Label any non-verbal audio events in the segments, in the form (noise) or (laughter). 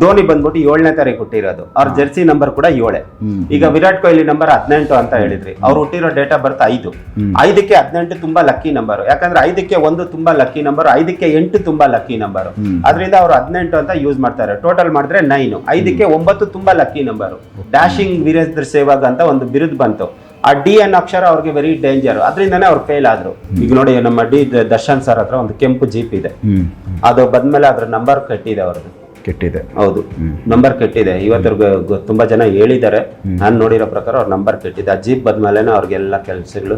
ಧೋನಿ ಬಂದ್ಬಿಟ್ಟು ಏಳನೇ ತಾರೀಕು ಹುಟ್ಟಿರೋದು. ಅವ್ರ ಜೆರ್ಸಿ ನಂಬರ್ ಕೂಡ ಏಳೆ. ಈಗ ವಿರಾಟ್ ಕೊಹ್ಲಿ ನಂಬರ್ ಹದಿನೆಂಟು ಅಂತ ಹೇಳಿದ್ರಿ. ಅವ್ರು ಹುಟ್ಟಿರೋ ಡೇಟ್ ಆಫ್ ಬರ್ತ್ ಐದು. ಐದಕ್ಕೆ ಹದಿನೆಂಟು ತುಂಬಾ ಲಕ್ಕಿ ನಂಬರ್ ಯಾಕಂದ್ರೆ ಐದಕ್ಕೆ ಒಂದು ತುಂಬಾ ಲಕ್ಕಿ ನಂಬರ್ ಐದಕ್ಕೆ ಎಂಟು ತುಂಬಾ ಲಕ್ಕಿ ನಂಬರ್ ಅದರಿಂದ ಅವ್ರು ಹದಿನೆಂಟು ಅಂತ ಯೂಸ್ ಮಾಡ್ತಾರೆ. ಟೋಟಲ್ ಮಾಡಿದ್ರೆ ನೈನ್ ಐದಕ್ಕೆ ಒಂಬತ್ತು ತುಂಬಾ lucky number dashing Virendra Sehwag ಅಂತ ಒಂದು ಬಿರುದು ಬಂತು. ಆ ಡಿ ಎನ್ ಅಕ್ಷರ ಅವ್ರಿಗೆ ವೆರಿ ಡೇಂಜರ್ ಅದರಿಂದನೇ ಅವ್ರು ಫೇಲ್ ಆದ್ರು. ಈಗ ನೋಡಿ ನಮ್ಮ ಡಿ ದರ್ಶನ್ ಸರ್ ಹತ್ರ ಒಂದು ಕೆಂಪು ಜೀಪ್ ಇದೆ. ಅದು ಬಂದ್ಮೇಲೆ ಅದ್ರ ನಂಬರ್ ಕಟ್ಟಿದೆ ಅವ್ರದ್ದು. ಕೆಟ್ಟಿದೆ. ಹೌದು. ನಂಬರ್ ಕೆಟ್ಟಿದೆ. ಇವತ್ತರೆಗೂ ತುಂಬಾ ಜನ ಹೇಳಿದ್ದಾರೆ. ನಾನು ನೋಡಿರೋ ಪ್ರಕಾರ ಅವ್ರ ನಂಬರ್ ಕೆಟ್ಟಿದೆ. ಆ ಜೀಪ್ ಬಂದ್ಮೇಲೆ ಅವ್ರಿಗೆಲ್ಲ ಕೆಲಸಗಳು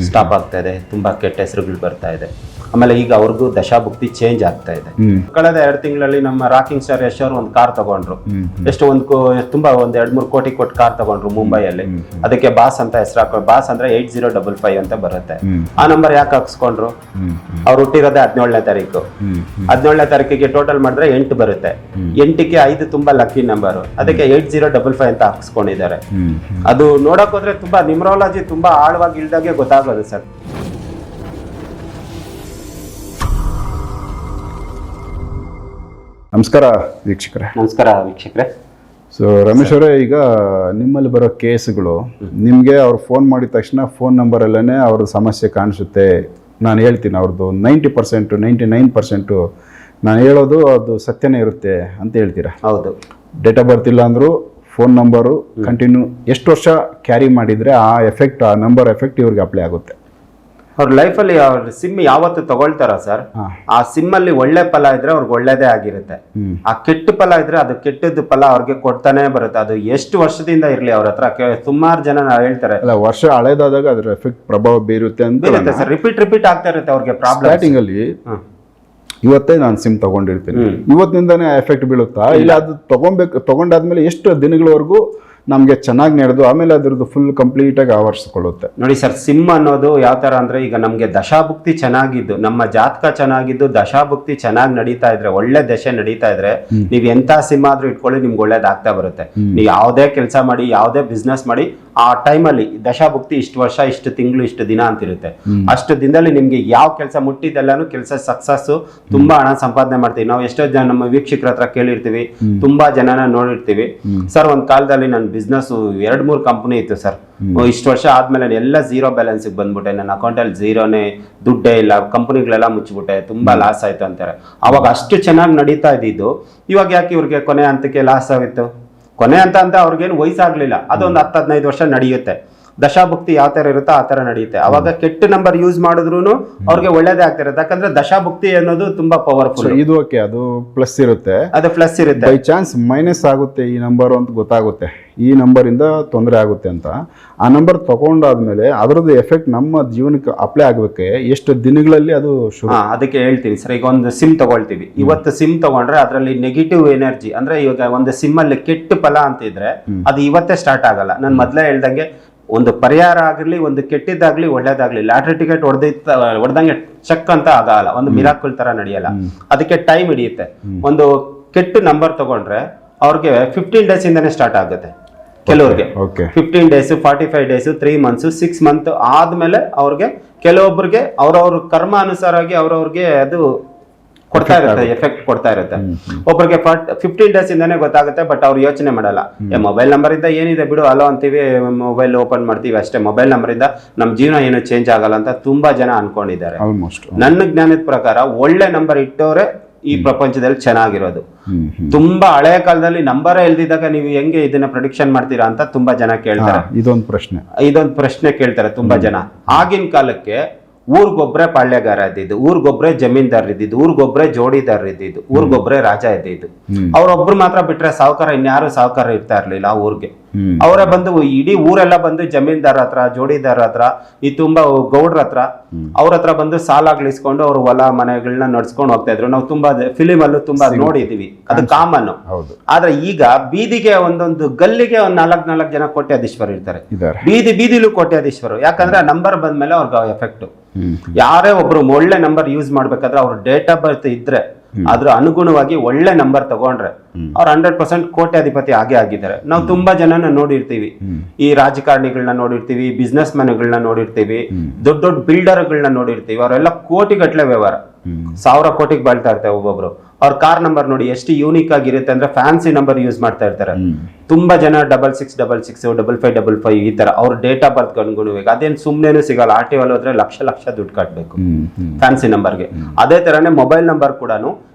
ಸ್ಟಾಪ್ ಆಗ್ತಾ ಇದೆ. ತುಂಬಾ ಕೆಟ್ಟ ಹೆಸರುಗಳು ಬರ್ತಾ ಇದೆ. ಆಮೇಲೆ ಈಗ ಅವ್ರಿಗೂ ದಶಾಭುಕ್ತಿ ಚೇಂಜ್ ಆಗ್ತಾ ಇದೆ. ಕಳೆದ ಎರಡು ತಿಂಗಳಲ್ಲಿ ನಮ್ಮ ರಾಕಿಂಗ್ ಸ್ಟಾರ್ ಯಶ್ ಅವರು ಒಂದು ಕಾರ್ ತಗೊಂಡ್ರು. ಎಷ್ಟು ಒಂದು ತುಂಬಾ ಒಂದ್ ಎರಡ್ ಮೂರು ಕೋಟಿ ಕೊಟ್ಟು ಕಾರ್ ತಗೊಂಡ್ರು ಮುಂಬೈಯಲ್ಲಿ. ಅದಕ್ಕೆ ಬಾಸ್ ಅಂತ ಹೆಸರು ಹಾಕೊಂಡು ಬಾಸ್ ಅಂದ್ರೆ ಏಟ್ ಜೀರೋ ಡಬಲ್ ಫೈವ್ ಅಂತ ಬರುತ್ತೆ. ಆ ನಂಬರ್ ಯಾಕೆ ಹಾಕ್ಸ್ಕೊಂಡ್ರು? ಅವ್ರು ಹುಟ್ಟಿರೋದೇ ಹದಿನೇಳನೇ ತಾರೀಕು. ಹದಿನೇಳನೇ ತಾರೀಕಿಗೆ ಟೋಟಲ್ ಮಾಡಿದ್ರೆ ಎಂಟು ಬರುತ್ತೆ. ಎಂಟಕ್ಕೆ ಐದು ತುಂಬಾ ಲಕ್ಕಿ ನಂಬರ್ ಅದಕ್ಕೆ ಏಟ್ ಜೀರೋ ಡಬಲ್ ಫೈವ್ ಅಂತ ಹಾಕ್ಸ್ಕೊಂಡಿದ್ದಾರೆ. ಅದು ನೋಡಕ್ ಹೋದ್ರೆ ತುಂಬಾ ನಿಮ್ರಾಲಜಿ ತುಂಬಾ ಆಳವಾಗಿ ಇಲ್ದಾಗೆ ಗೊತ್ತಾಗೋದು ಸರ್. ನಮಸ್ಕಾರ ವೀಕ್ಷಕರೇ. ನಮಸ್ಕಾರ ವೀಕ್ಷಕರೇ. ಸೊ ರಮೇಶ್ ಅವರೇ ಈಗ ನಿಮ್ಮಲ್ಲಿ ಬರೋ ಕೇಸ್ಗಳು ನಿಮಗೆ ಅವ್ರು ಫೋನ್ ಮಾಡಿದ ತಕ್ಷಣ ಫೋನ್ ನಂಬರಲ್ಲೇ ಅವ್ರ ಸಮಸ್ಯೆ ಕಾಣಿಸುತ್ತೆ. ನಾನು ಹೇಳ್ತೀನಿ ಅವ್ರದ್ದು ninety percent ninety nine percent ನಾನು ಹೇಳೋದು ಅದು ಸತ್ಯನೇ ಇರುತ್ತೆ ಅಂತ ಹೇಳ್ತೀರಾ? ಹೌದು. ಡೇಟ್ ಆಫ್ ಬರ್ತಿಲ್ಲ ಇಲ್ಲ ಅಂದರೂ ಫೋನ್ ನಂಬರು ಕಂಟಿನ್ಯೂ ಎಷ್ಟು ವರ್ಷ ಕ್ಯಾರಿ ಮಾಡಿದರೆ ಆ ಎಫೆಕ್ಟ್ ಆ ನಂಬರ್ ಎಫೆಕ್ಟ್ ಇವ್ರಿಗೆ ಅಪ್ಲೈ ಆಗುತ್ತೆ. ಅವ್ರ ಲೈಫಲ್ಲಿ ಅವ್ರ ಸಿಮ್ ಯಾವತ್ತು ತಗೊಳ್ತಾರ ಸರ್ ಆ ಸಿಮ್ ಅಲ್ಲಿ ಒಳ್ಳೆ ಫಲ ಇದ್ರೆ ಅವ್ರಿಗೆ ಒಳ್ಳೇದೇ ಆಗಿರುತ್ತೆ. ಆ ಕೆಟ್ಟ ಫಲ ಇದ್ರೆ ಅದು ಕೆಟ್ಟದ್ದು ಫಲ ಅವ್ರಿಗೆ ಕೊಡ್ತಾನೆ ಬರುತ್ತೆ. ಅದು ಎಷ್ಟು ವರ್ಷದಿಂದ ಇರಲಿ ಅವ್ರ ಹತ್ರ ಸುಮಾರು ಜನ ಹೇಳ್ತಾರೆ. ಅಲ್ಲ ವರ್ಷ ಹಳೆದಾದಾಗ ಅದ್ರ ಎಫೆಕ್ಟ್ ಪ್ರಭಾವ ಬೀರುತ್ತೆ ಅಂತ ಬೀರುತ್ತೆ ಸರ್ ರಿಪೀಟ್ ರಿಪೀಟ್ ಆಗ್ತಾ ಇರುತ್ತೆ ಅವ್ರಿಗೆ ಪ್ರಾಬ್ಲಮ್ ಅಲ್ಲಿ ಇವತ್ತೇ ನಾನು ಸಿಮ್ ತಗೊಂಡಿರ್ತೀನಿ. ಇವತ್ತಿನಿಂದಾನೇ ಎಫೆಕ್ಟ್ ಬೀಳುತ್ತಾ? ಇಲ್ಲ ಅದು ತಗೊಬೇಕು ತಗೊಂಡಾದ್ಮೇಲೆ ಎಷ್ಟು ದಿನಗಳವರೆಗೂ ನಮಗೆ ಚೆನ್ನಾಗಿ ನಡೆದು ಆಮೇಲೆ ಅದರದ್ದು ಫುಲ್ ಕಂಪ್ಲೀಟ್ ಆಗಿ ಆವರಿಸ್ಕೊಳ್ಳುತ್ತೆ. ನೋಡಿ ಸರ್ ಸಿಮ್ ಅನ್ನೋದು ಯಾವ ಥರ ಅಂದ್ರೆ ಈಗ ನಮಗೆ ದಶಾಭುಕ್ತಿ ಚೆನ್ನಾಗಿದ್ದು ನಮ್ಮ ಜಾತಕ ಚೆನ್ನಾಗಿದ್ದು ದಶಾಭುಕ್ತಿ ಚೆನ್ನಾಗಿ ನಡೀತಾ ಇದ್ರೆ ಒಳ್ಳೆ ದಶೆ ನಡೀತಾ ಇದ್ರೆ ನೀವು ಎಂತ ಸಿಮ್ ಆದ್ರೂ ಇಟ್ಕೊಳ್ಳಿ ನಿಮ್ಗೆ ಒಳ್ಳೇದಾಗ್ತಾ ಬರುತ್ತೆ. ನೀವು ಯಾವುದೇ ಕೆಲಸ ಮಾಡಿ ಯಾವುದೇ ಬಿಸ್ನೆಸ್ ಮಾಡಿ ಆ ಟೈಮಲ್ಲಿ ದಶಾಭುಕ್ತಿ ಇಷ್ಟು ವರ್ಷ ಇಷ್ಟು ತಿಂಗಳು ಇಷ್ಟು ದಿನ ಅಂತಿರುತ್ತೆ ಅಷ್ಟು ದಿನದಲ್ಲಿ ನಿಮಗೆ ಯಾವ ಕೆಲಸ ಮುಟ್ಟಿದ್ದೆಲ್ಲಾನು ಕೆಲಸ ಸಕ್ಸಸ್ಸು ತುಂಬಾ ಹಣ ಸಂಪಾದನೆ ಮಾಡ್ತೀವಿ. ನಾವು ಎಷ್ಟೋ ಜನ ನಮ್ಮ ವೀಕ್ಷಕರ ಹತ್ರ ಕೇಳಿರ್ತೀವಿ. ತುಂಬಾ ಜನನ ನೋಡಿರ್ತೀವಿ. ಸರ್ ಒಂದು ಕಾಲದಲ್ಲಿ ನನ್ನ ಬಿಸ್ನೆಸ್ ಎರಡು ಮೂರು ಕಂಪನಿ ಇತ್ತು ಸರ್ ಇಷ್ಟು ವರ್ಷ ಆದ್ಮೇಲೆ ಎಲ್ಲ ಝೀರೋ ಬ್ಯಾಲೆನ್ಸ್ ಬಂದ್ಬಿಟ್ಟೆ. ನನ್ನ ಅಕೌಂಟಲ್ಲಿ ಝೀರೋನೇ ದುಡ್ಡೇ ಇಲ್ಲ. ಕಂಪನಿಗಳೆಲ್ಲ ಮುಚ್ಚಿಬಿಟ್ಟೆ. ತುಂಬಾ ಲಾಸ್ ಆಯ್ತು ಅಂತಾರೆ. ಅವಾಗ ಅಷ್ಟು ಚೆನ್ನಾಗಿ ನಡೀತಾ ಇದ್ದಿದ್ದು. ಇವಾಗ ಯಾಕೆ ಇವ್ರಿಗೆ ಕೊನೆ ಹಂತಕ್ಕೆ ಲಾಸ್ ಆಗಿತ್ತು ಕೊನೆ ಅಂತ ಅಂತ ಅವ್ರಿಗೇನು ವಯಸ್ಸಾಗ್ಲಿಲ್ಲ. ಅದೊಂದು ಹತ್ತು ಹದಿನೈದು ವರ್ಷ ನಡೆಯುತ್ತೆ. ದಶಾಭುಕ್ತಿ ಯಾವ ತರ ಇರುತ್ತೋ ಆ ತರ ನಡೆಯುತ್ತೆ. ಅವಾಗ ಕೆಟ್ಟ ನಂಬರ್ ಯೂಸ್ ಮಾಡಿದ್ರು ಅವ್ರಿಗೆ ಒಳ್ಳೇದೇ ಆಗ್ತಿರುತ್ತೆ. ಯಾಕಂದ್ರೆ ದಶಾಭುಕ್ತಿ ಅನ್ನೋದು ತುಂಬಾ ಪವರ್ಫುಲ್ ಇದು ಓಕೆ ಅದು ಪ್ಲಸ್ ಇರುತ್ತೆ. ಅದು ಪ್ಲಸ್ ಇರುತ್ತೆ. ಬೈ ಚಾನ್ಸ್ ಮೈನಸ್ ಆಗುತ್ತೆ ಈ ನಂಬರ್ ಅಂತ ಗೊತ್ತಾಗುತ್ತೆ. ಈ ನಂಬರಿಂದ ತೊಂದರೆ ಆಗುತ್ತೆ ಅಂತ. ಆ ನಂಬರ್ ತಗೊಂಡಾದ್ಮೇಲೆ ಅದರದ್ದು ಎಫೆಕ್ಟ್ ನಮ್ಮ ಜೀವನಕ್ಕೆ ಅಪ್ಲೈ ಆಗಬೇಕೆ. ಎಷ್ಟು ದಿನಗಳಲ್ಲಿ ಅದು ಅದಕ್ಕೆ ಹೇಳ್ತೀನಿ ಸರ್. ಈಗ ಒಂದು ಸಿಮ್ ತಗೊಳ್ತೀವಿ. ಇವತ್ತು ಸಿಮ್ ತಗೊಂಡ್ರೆ ಅದರಲ್ಲಿ ನೆಗೆಟಿವ್ ಎನರ್ಜಿ ಅಂದ್ರೆ ಇವಾಗ ಒಂದು ಸಿಮ್ ಅಲ್ಲಿ ಕೆಟ್ಟ ಫಲ ಅಂತಿದ್ರೆ ಅದು ಇವತ್ತೇ ಸ್ಟಾರ್ಟ್ ಆಗಲ್ಲ. ನಾನು ಮೊದಲೇ ಹೇಳ್ದಂಗೆ ಒಂದು ಪರಿಹಾರ ಆಗಿರಲಿ ಒಂದು ಕೆಟ್ಟಿದ್ದಾಗ್ಲಿ ಒಳ್ಳೇದಾಗಲಿ ಲಾಟ್ರಿ ಟಿಕೆಟ್ ಹೊಡೆದ ಹೊಡೆದಂಗೆ ಚೆಕ್ ಅಂತ ಆಗಲ್ಲ. ಒಂದು ಮಿರಾಕಲ್ ತರ ನಡೆಯಲ್ಲ. ಅದಕ್ಕೆ ಟೈಮ್ ಹಿಡಿಯುತ್ತೆ. ಒಂದು ಕೆಟ್ಟ ನಂಬರ್ ತಗೊಂಡ್ರೆ ಅವ್ರಿಗೆ ಫಿಫ್ಟೀನ್ ಡೇಸ್ ಇಂದಾನೆ ಸ್ಟಾರ್ಟ್ ಆಗುತ್ತೆ. ಕೆಲವ್ರಿಗೆ. Fifteen days forty five days three months six month ಆದ್ಮೇಲೆ ಅವ್ರಿಗೆ ಕೆಲವೊಬ್ಬರಿಗೆ ಅವ್ರವ್ರ ಕರ್ಮ ಅನುಸಾರವಾಗಿ ಅವ್ರವ್ರಿಗೆ ಅದು ಕೊಡ್ತಾ ಇರುತ್ತೆ ಎಫೆಕ್ಟ್ ಕೊಡ್ತಾ ಇರುತ್ತೆ. ಒಬ್ಬರಿಗೆ ಫಿಫ್ಟೀನ್ ಡೇಸ್ ಇಂದಾನೆ ಗೊತ್ತಾಗುತ್ತೆ ಬಟ್ ಅವ್ರು ಯೋಚನೆ ಮಾಡಲ್ಲ. ಮೊಬೈಲ್ ನಂಬರ್ ಇಂದ ಏನಿದೆ ಬಿಡು ಅಲೋ ಅಂತೀವಿ ಮೊಬೈಲ್ ಓಪನ್ ಮಾಡ್ತೀವಿ ಅಷ್ಟೇ. ಮೊಬೈಲ್ ನಂಬರ್ ಇಂದ ನಮ್ಮ ಜೀವನ ಏನು ಚೇಂಜ್ ಆಗಲ್ಲ ಅಂತ ತುಂಬಾ ಜನ ಅನ್ಕೊಂಡಿದ್ದಾರೆ. ನನ್ನ ಜ್ಞಾನದ ಪ್ರಕಾರ ಒಳ್ಳೆ ನಂಬರ್ ಇಟ್ಟವ್ರೆ ಈ ಪ್ರಪಂಚದಲ್ಲಿ ಚೆನ್ನಾಗಿರೋದು. ತುಂಬಾ ಹಳೆ ಕಾಲದಲ್ಲಿ ನಂಬರ್ ಇಲ್ದಿದ್ದಾಗ ನೀವು ಹೆಂಗೆ ಇದನ್ನ ಪ್ರೊಡಿಕ್ಷನ್ ಮಾಡ್ತೀರಾ ಅಂತ ತುಂಬಾ ಜನ ಕೇಳ್ತಾರೆ. ಇದೊಂದು ಪ್ರಶ್ನೆ. ಇದೊಂದು ಪ್ರಶ್ನೆ ಕೇಳ್ತಾರೆ ತುಂಬಾ ಜನ. ಆಗಿನ ಕಾಲಕ್ಕೆ ಊರ್ಗೊಬ್ರೆ ಪಾಳ್ಯಗಾರ ಇದ್ದಿದ್ದು ಊರ್ಗೊಬ್ರೆ ಜಮೀನ್ದಾರ್ ಇದ್ದಿದ್ದು ಊರ್ಗೊಬ್ರೆ ಜೋಡಿದಾರ್ ಇದ್ದಿದ್ದು ಊರ್ಗೊಬ್ರೆ ರಾಜ ಇದ್ದಿದ್ದು. ಅವ್ರೊಬ್ರು ಮಾತ್ರ ಬಿಟ್ರೆ ಸಾವುಕಾರ ಇನ್ಯಾರು ಸಾವುಕಾರ ಇರ್ತಾ ಇರ್ಲಿಲ್ಲ ಆ ಊರ್ಗೆ. ಅವರೇ ಬಂದು ಇಡೀ ಊರೆಲ್ಲ ಬಂದು ಜಮೀನ್ದಾರ್ ಹತ್ರ ಜೋಡಿದಾರ್ ಹತ್ರ ಈ ತುಂಬಾ ಗೌಡ್ರ ಹತ್ರ ಅವ್ರ ಹತ್ರ ಬಂದು ಸಾಲಾಗ್ಲಿಸ್ಕೊಂಡು ಅವ್ರ ಹೊಲ ಮನೆಗಳನ್ನ ನಡ್ಸ್ಕೊಂಡು ಹೋಗ್ತಾ ಇದ್ರು. ನಾವು ತುಂಬಾ ಫಿಲಿಮ್ ಅಲ್ಲೂ ತುಂಬಾ ನೋಡಿದೀವಿ. ಅದು ಕಾಮನ್ ಹೌದು. ಆದ್ರೆ ಈಗ ಬೀದಿಗೆ ಒಂದೊಂದು ಗಲ್ಲಿಗೆ ಒಂದ್ ನಾಲ್ಕ್ ನಾಲ್ಕು ಜನ ಕೋಟ್ಯಾಧೀಶ್ವರ ಇರ್ತಾರೆ. ಬೀದಿ ಬೀದಿಲೂ ಕೋಟ್ಯಾಧೀಶ್ವರು. ಯಾಕಂದ್ರೆ ನಂಬರ್ ಬಂದ್ಮೇಲೆ ಅವ್ರಿಗೆ ಎಫೆಕ್ಟ್ ಯಾರೇ ಒಬ್ರು ಒಳ್ಳೆ ನಂಬರ್ ಯೂಸ್ ಮಾಡ್ಬೇಕಾದ್ರೆ ಅವ್ರ ಡೇಟ್ ಆಫ್ ಬರ್ತ್ ಇದ್ರೆ ಅದ್ರ ಅನುಗುಣವಾಗಿ ಒಳ್ಳೆ ನಂಬರ್ ತಗೊಂಡ್ರೆ ಅವ್ರ ಹಂಡ್ರೆಡ್ ಪರ್ಸೆಂಟ್ ಕೋಟ್ಯಾಧಿಪತಿ ಆಗೇ ಆಗಿದ್ದಾರೆ. ನಾವು ತುಂಬಾ ಜನನ ನೋಡಿರ್ತೀವಿ. ಈ ರಾಜಕಾರಣಿಗಳನ್ನ ನೋಡಿರ್ತೀವಿ ಬಿಸ್ನೆಸ್ ಮ್ಯಾನ್ಗಳನ್ನ ನೋಡಿರ್ತೀವಿ ದೊಡ್ಡ ದೊಡ್ಡ ಬಿಲ್ಡರ್ಗಳನ್ನ ನೋಡಿರ್ತೀವಿ. ಅವರೆಲ್ಲ ಕೋಟಿಗಟ್ಟಲೆ ವ್ಯವಹಾರ. ಸಾವಿರ ಕೋಟಿಗೆ ಬಾಳ್ತಾ ಇರ್ತಾರೆ ಒಬ್ಬೊಬ್ರು. ಅವ್ರ ಕಾರ್ ನಂಬರ್ ನೋಡಿ ಎಷ್ಟು ಯೂನಿಕ್ ಆಗಿರುತ್ತೆ ಅಂದ್ರೆ ಫ್ಯಾನ್ಸಿ ನಂಬರ್ ಯೂಸ್ ಮಾಡ್ತಾ ಇರ್ತಾರೆ. ತುಂಬಾ ಜನ double six double six double five double five ಈ ತರ ಅವ್ರ ಡೇಟ್ ಆಫ್ ಬರ್ತ್ ಅನುಗುಣವಾಗಿ ಅದೇನು ಸುಮ್ಮನೆ ಸಿಗಲ್ಲ. ಆರ್ ಟಿ ಹೋದ್ರೆ ಲಕ್ಷ ಲಕ್ಷ ದುಡ್ಡು ಕಟ್ಟಬೇಕು ಫ್ಯಾನ್ಸಿ ನಂಬರ್ಗೆ ಅದೇ ತರನೇ ಮೊಬೈಲ್ ನಂಬರ್ ಕೂಡ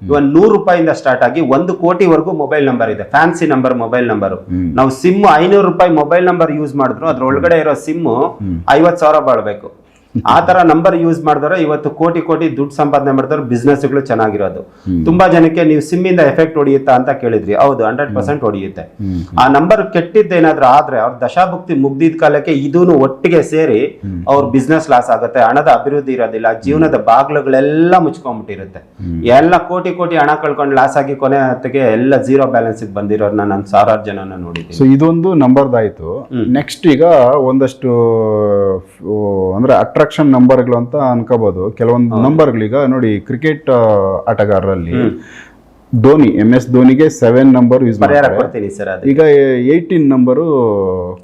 ಇವಾಗ ನೂರು ರೂಪಾಯಿಂದ ಸ್ಟಾರ್ಟ್ ಆಗಿ ಒಂದು ಕೋಟಿವರೆಗೂ ಮೊಬೈಲ್ ನಂಬರ್ ಇದೆ. ಫ್ಯಾನ್ಸಿ ನಂಬರ್ ಮೊಬೈಲ್ ನಂಬರ್ ನಾವು ಸಿಮ್ ಐನೂರು ರೂಪಾಯಿ ಮೊಬೈಲ್ ನಂಬರ್ ಯೂಸ್ ಮಾಡಿದ್ರು ಅದ್ರ ಒಳಗಡೆ ಇರೋ ಸಿಮ್ ಐವತ್ ಸಾವಿರ ಬಾಳ್ಬೇಕು. ಆ ತರ ನಂಬರ್ ಯೂಸ್ ಮಾಡಿದ್ರೆ ಇವತ್ತು ಕೋಟಿ ಕೋಟಿ ದುಡ್ಡು ಸಂಪಾದನೆ ಮಾಡಿದ್ರೆ ಬಿಸ್ನೆಸ್ಗಳು ಚೆನ್ನಾಗಿರೋದು. ತುಂಬಾ ಜನಕ್ಕೆ ನೀವು ಸಿಮ್ ಇಂದ ಎಫೆಕ್ಟ್ ಹೊಡಿಯುತ್ತಾ ಅಂತ ಕೇಳಿದ್ರಿ. ಹೌದು ಹಂಡ್ರೆಡ್ ಪರ್ಸೆಂಟ್ ಹೊಡಿಯುತ್ತೆ. ಆ ನಂಬರ್ ಕೆಟ್ಟಿದ್ದೇನಾದ್ರೂ ಆದ್ರೆ ಅವ್ರ ದಶಾಭುಕ್ತಿ ಮುಗ್ದಿದ ಕಾಲಕ್ಕೆ ಇದೂನು ಒಟ್ಟಿಗೆ ಸೇರಿ ಅವ್ರ ಬಿಸ್ನೆಸ್ ಲಾಸ್ ಆಗುತ್ತೆ. ಹಣದ ಅಭಿವೃದ್ಧಿ ಇರೋದಿಲ್ಲ. ಜೀವನದ ಬಾಗ್ಲುಗಳೆಲ್ಲ ಮುಚ್ಕೊಂಡ್ಬಿಟ್ಟಿರುತ್ತೆ ಎಲ್ಲ ಕೋಟಿ ಕೋಟಿ ಹಣ ಕಳ್ಕೊಂಡು ಲಾಸ್ ಆಗಿ ಕೊನೆ ಹೊತ್ತಿಗೆ ಎಲ್ಲ ಜೀರೋ ಬ್ಯಾಲೆನ್ಸ್ ಬಂದಿರೋರ್ನ ನಾನು ಸಾವಿರಾರು ಜನ ನೋಡಿದ್ದೀನಿ. ಸೊ ಇದೊಂದು ನಂಬರ್ದಾಯ್ತು ನೆಕ್ಸ್ಟ್ ಈಗ ಒಂದಷ್ಟು ಅಂದ್ರೆ ಅಟ್ರಾಕ್ಷನ್ ನಂಬರ್ಗಳು ಅಂತ ಅನ್ಕೋಬಹುದು ಕೆಲವೊಂದು ನಂಬರ್ಗಳೀಗ ನೋಡಿ ಕ್ರಿಕೆಟ್ ಆಟಗಾರರಲ್ಲಿ ಧೋನಿ ಎಂ ಎಸ್ ಧೋನಿಗೆ ಸೆವೆನ್ ನಂಬರ್ ಯೂಸ್ ಮಾಡ್ತಾರೆ. ಈಗ ಏಯ್ಟೀನ್ ನಂಬರು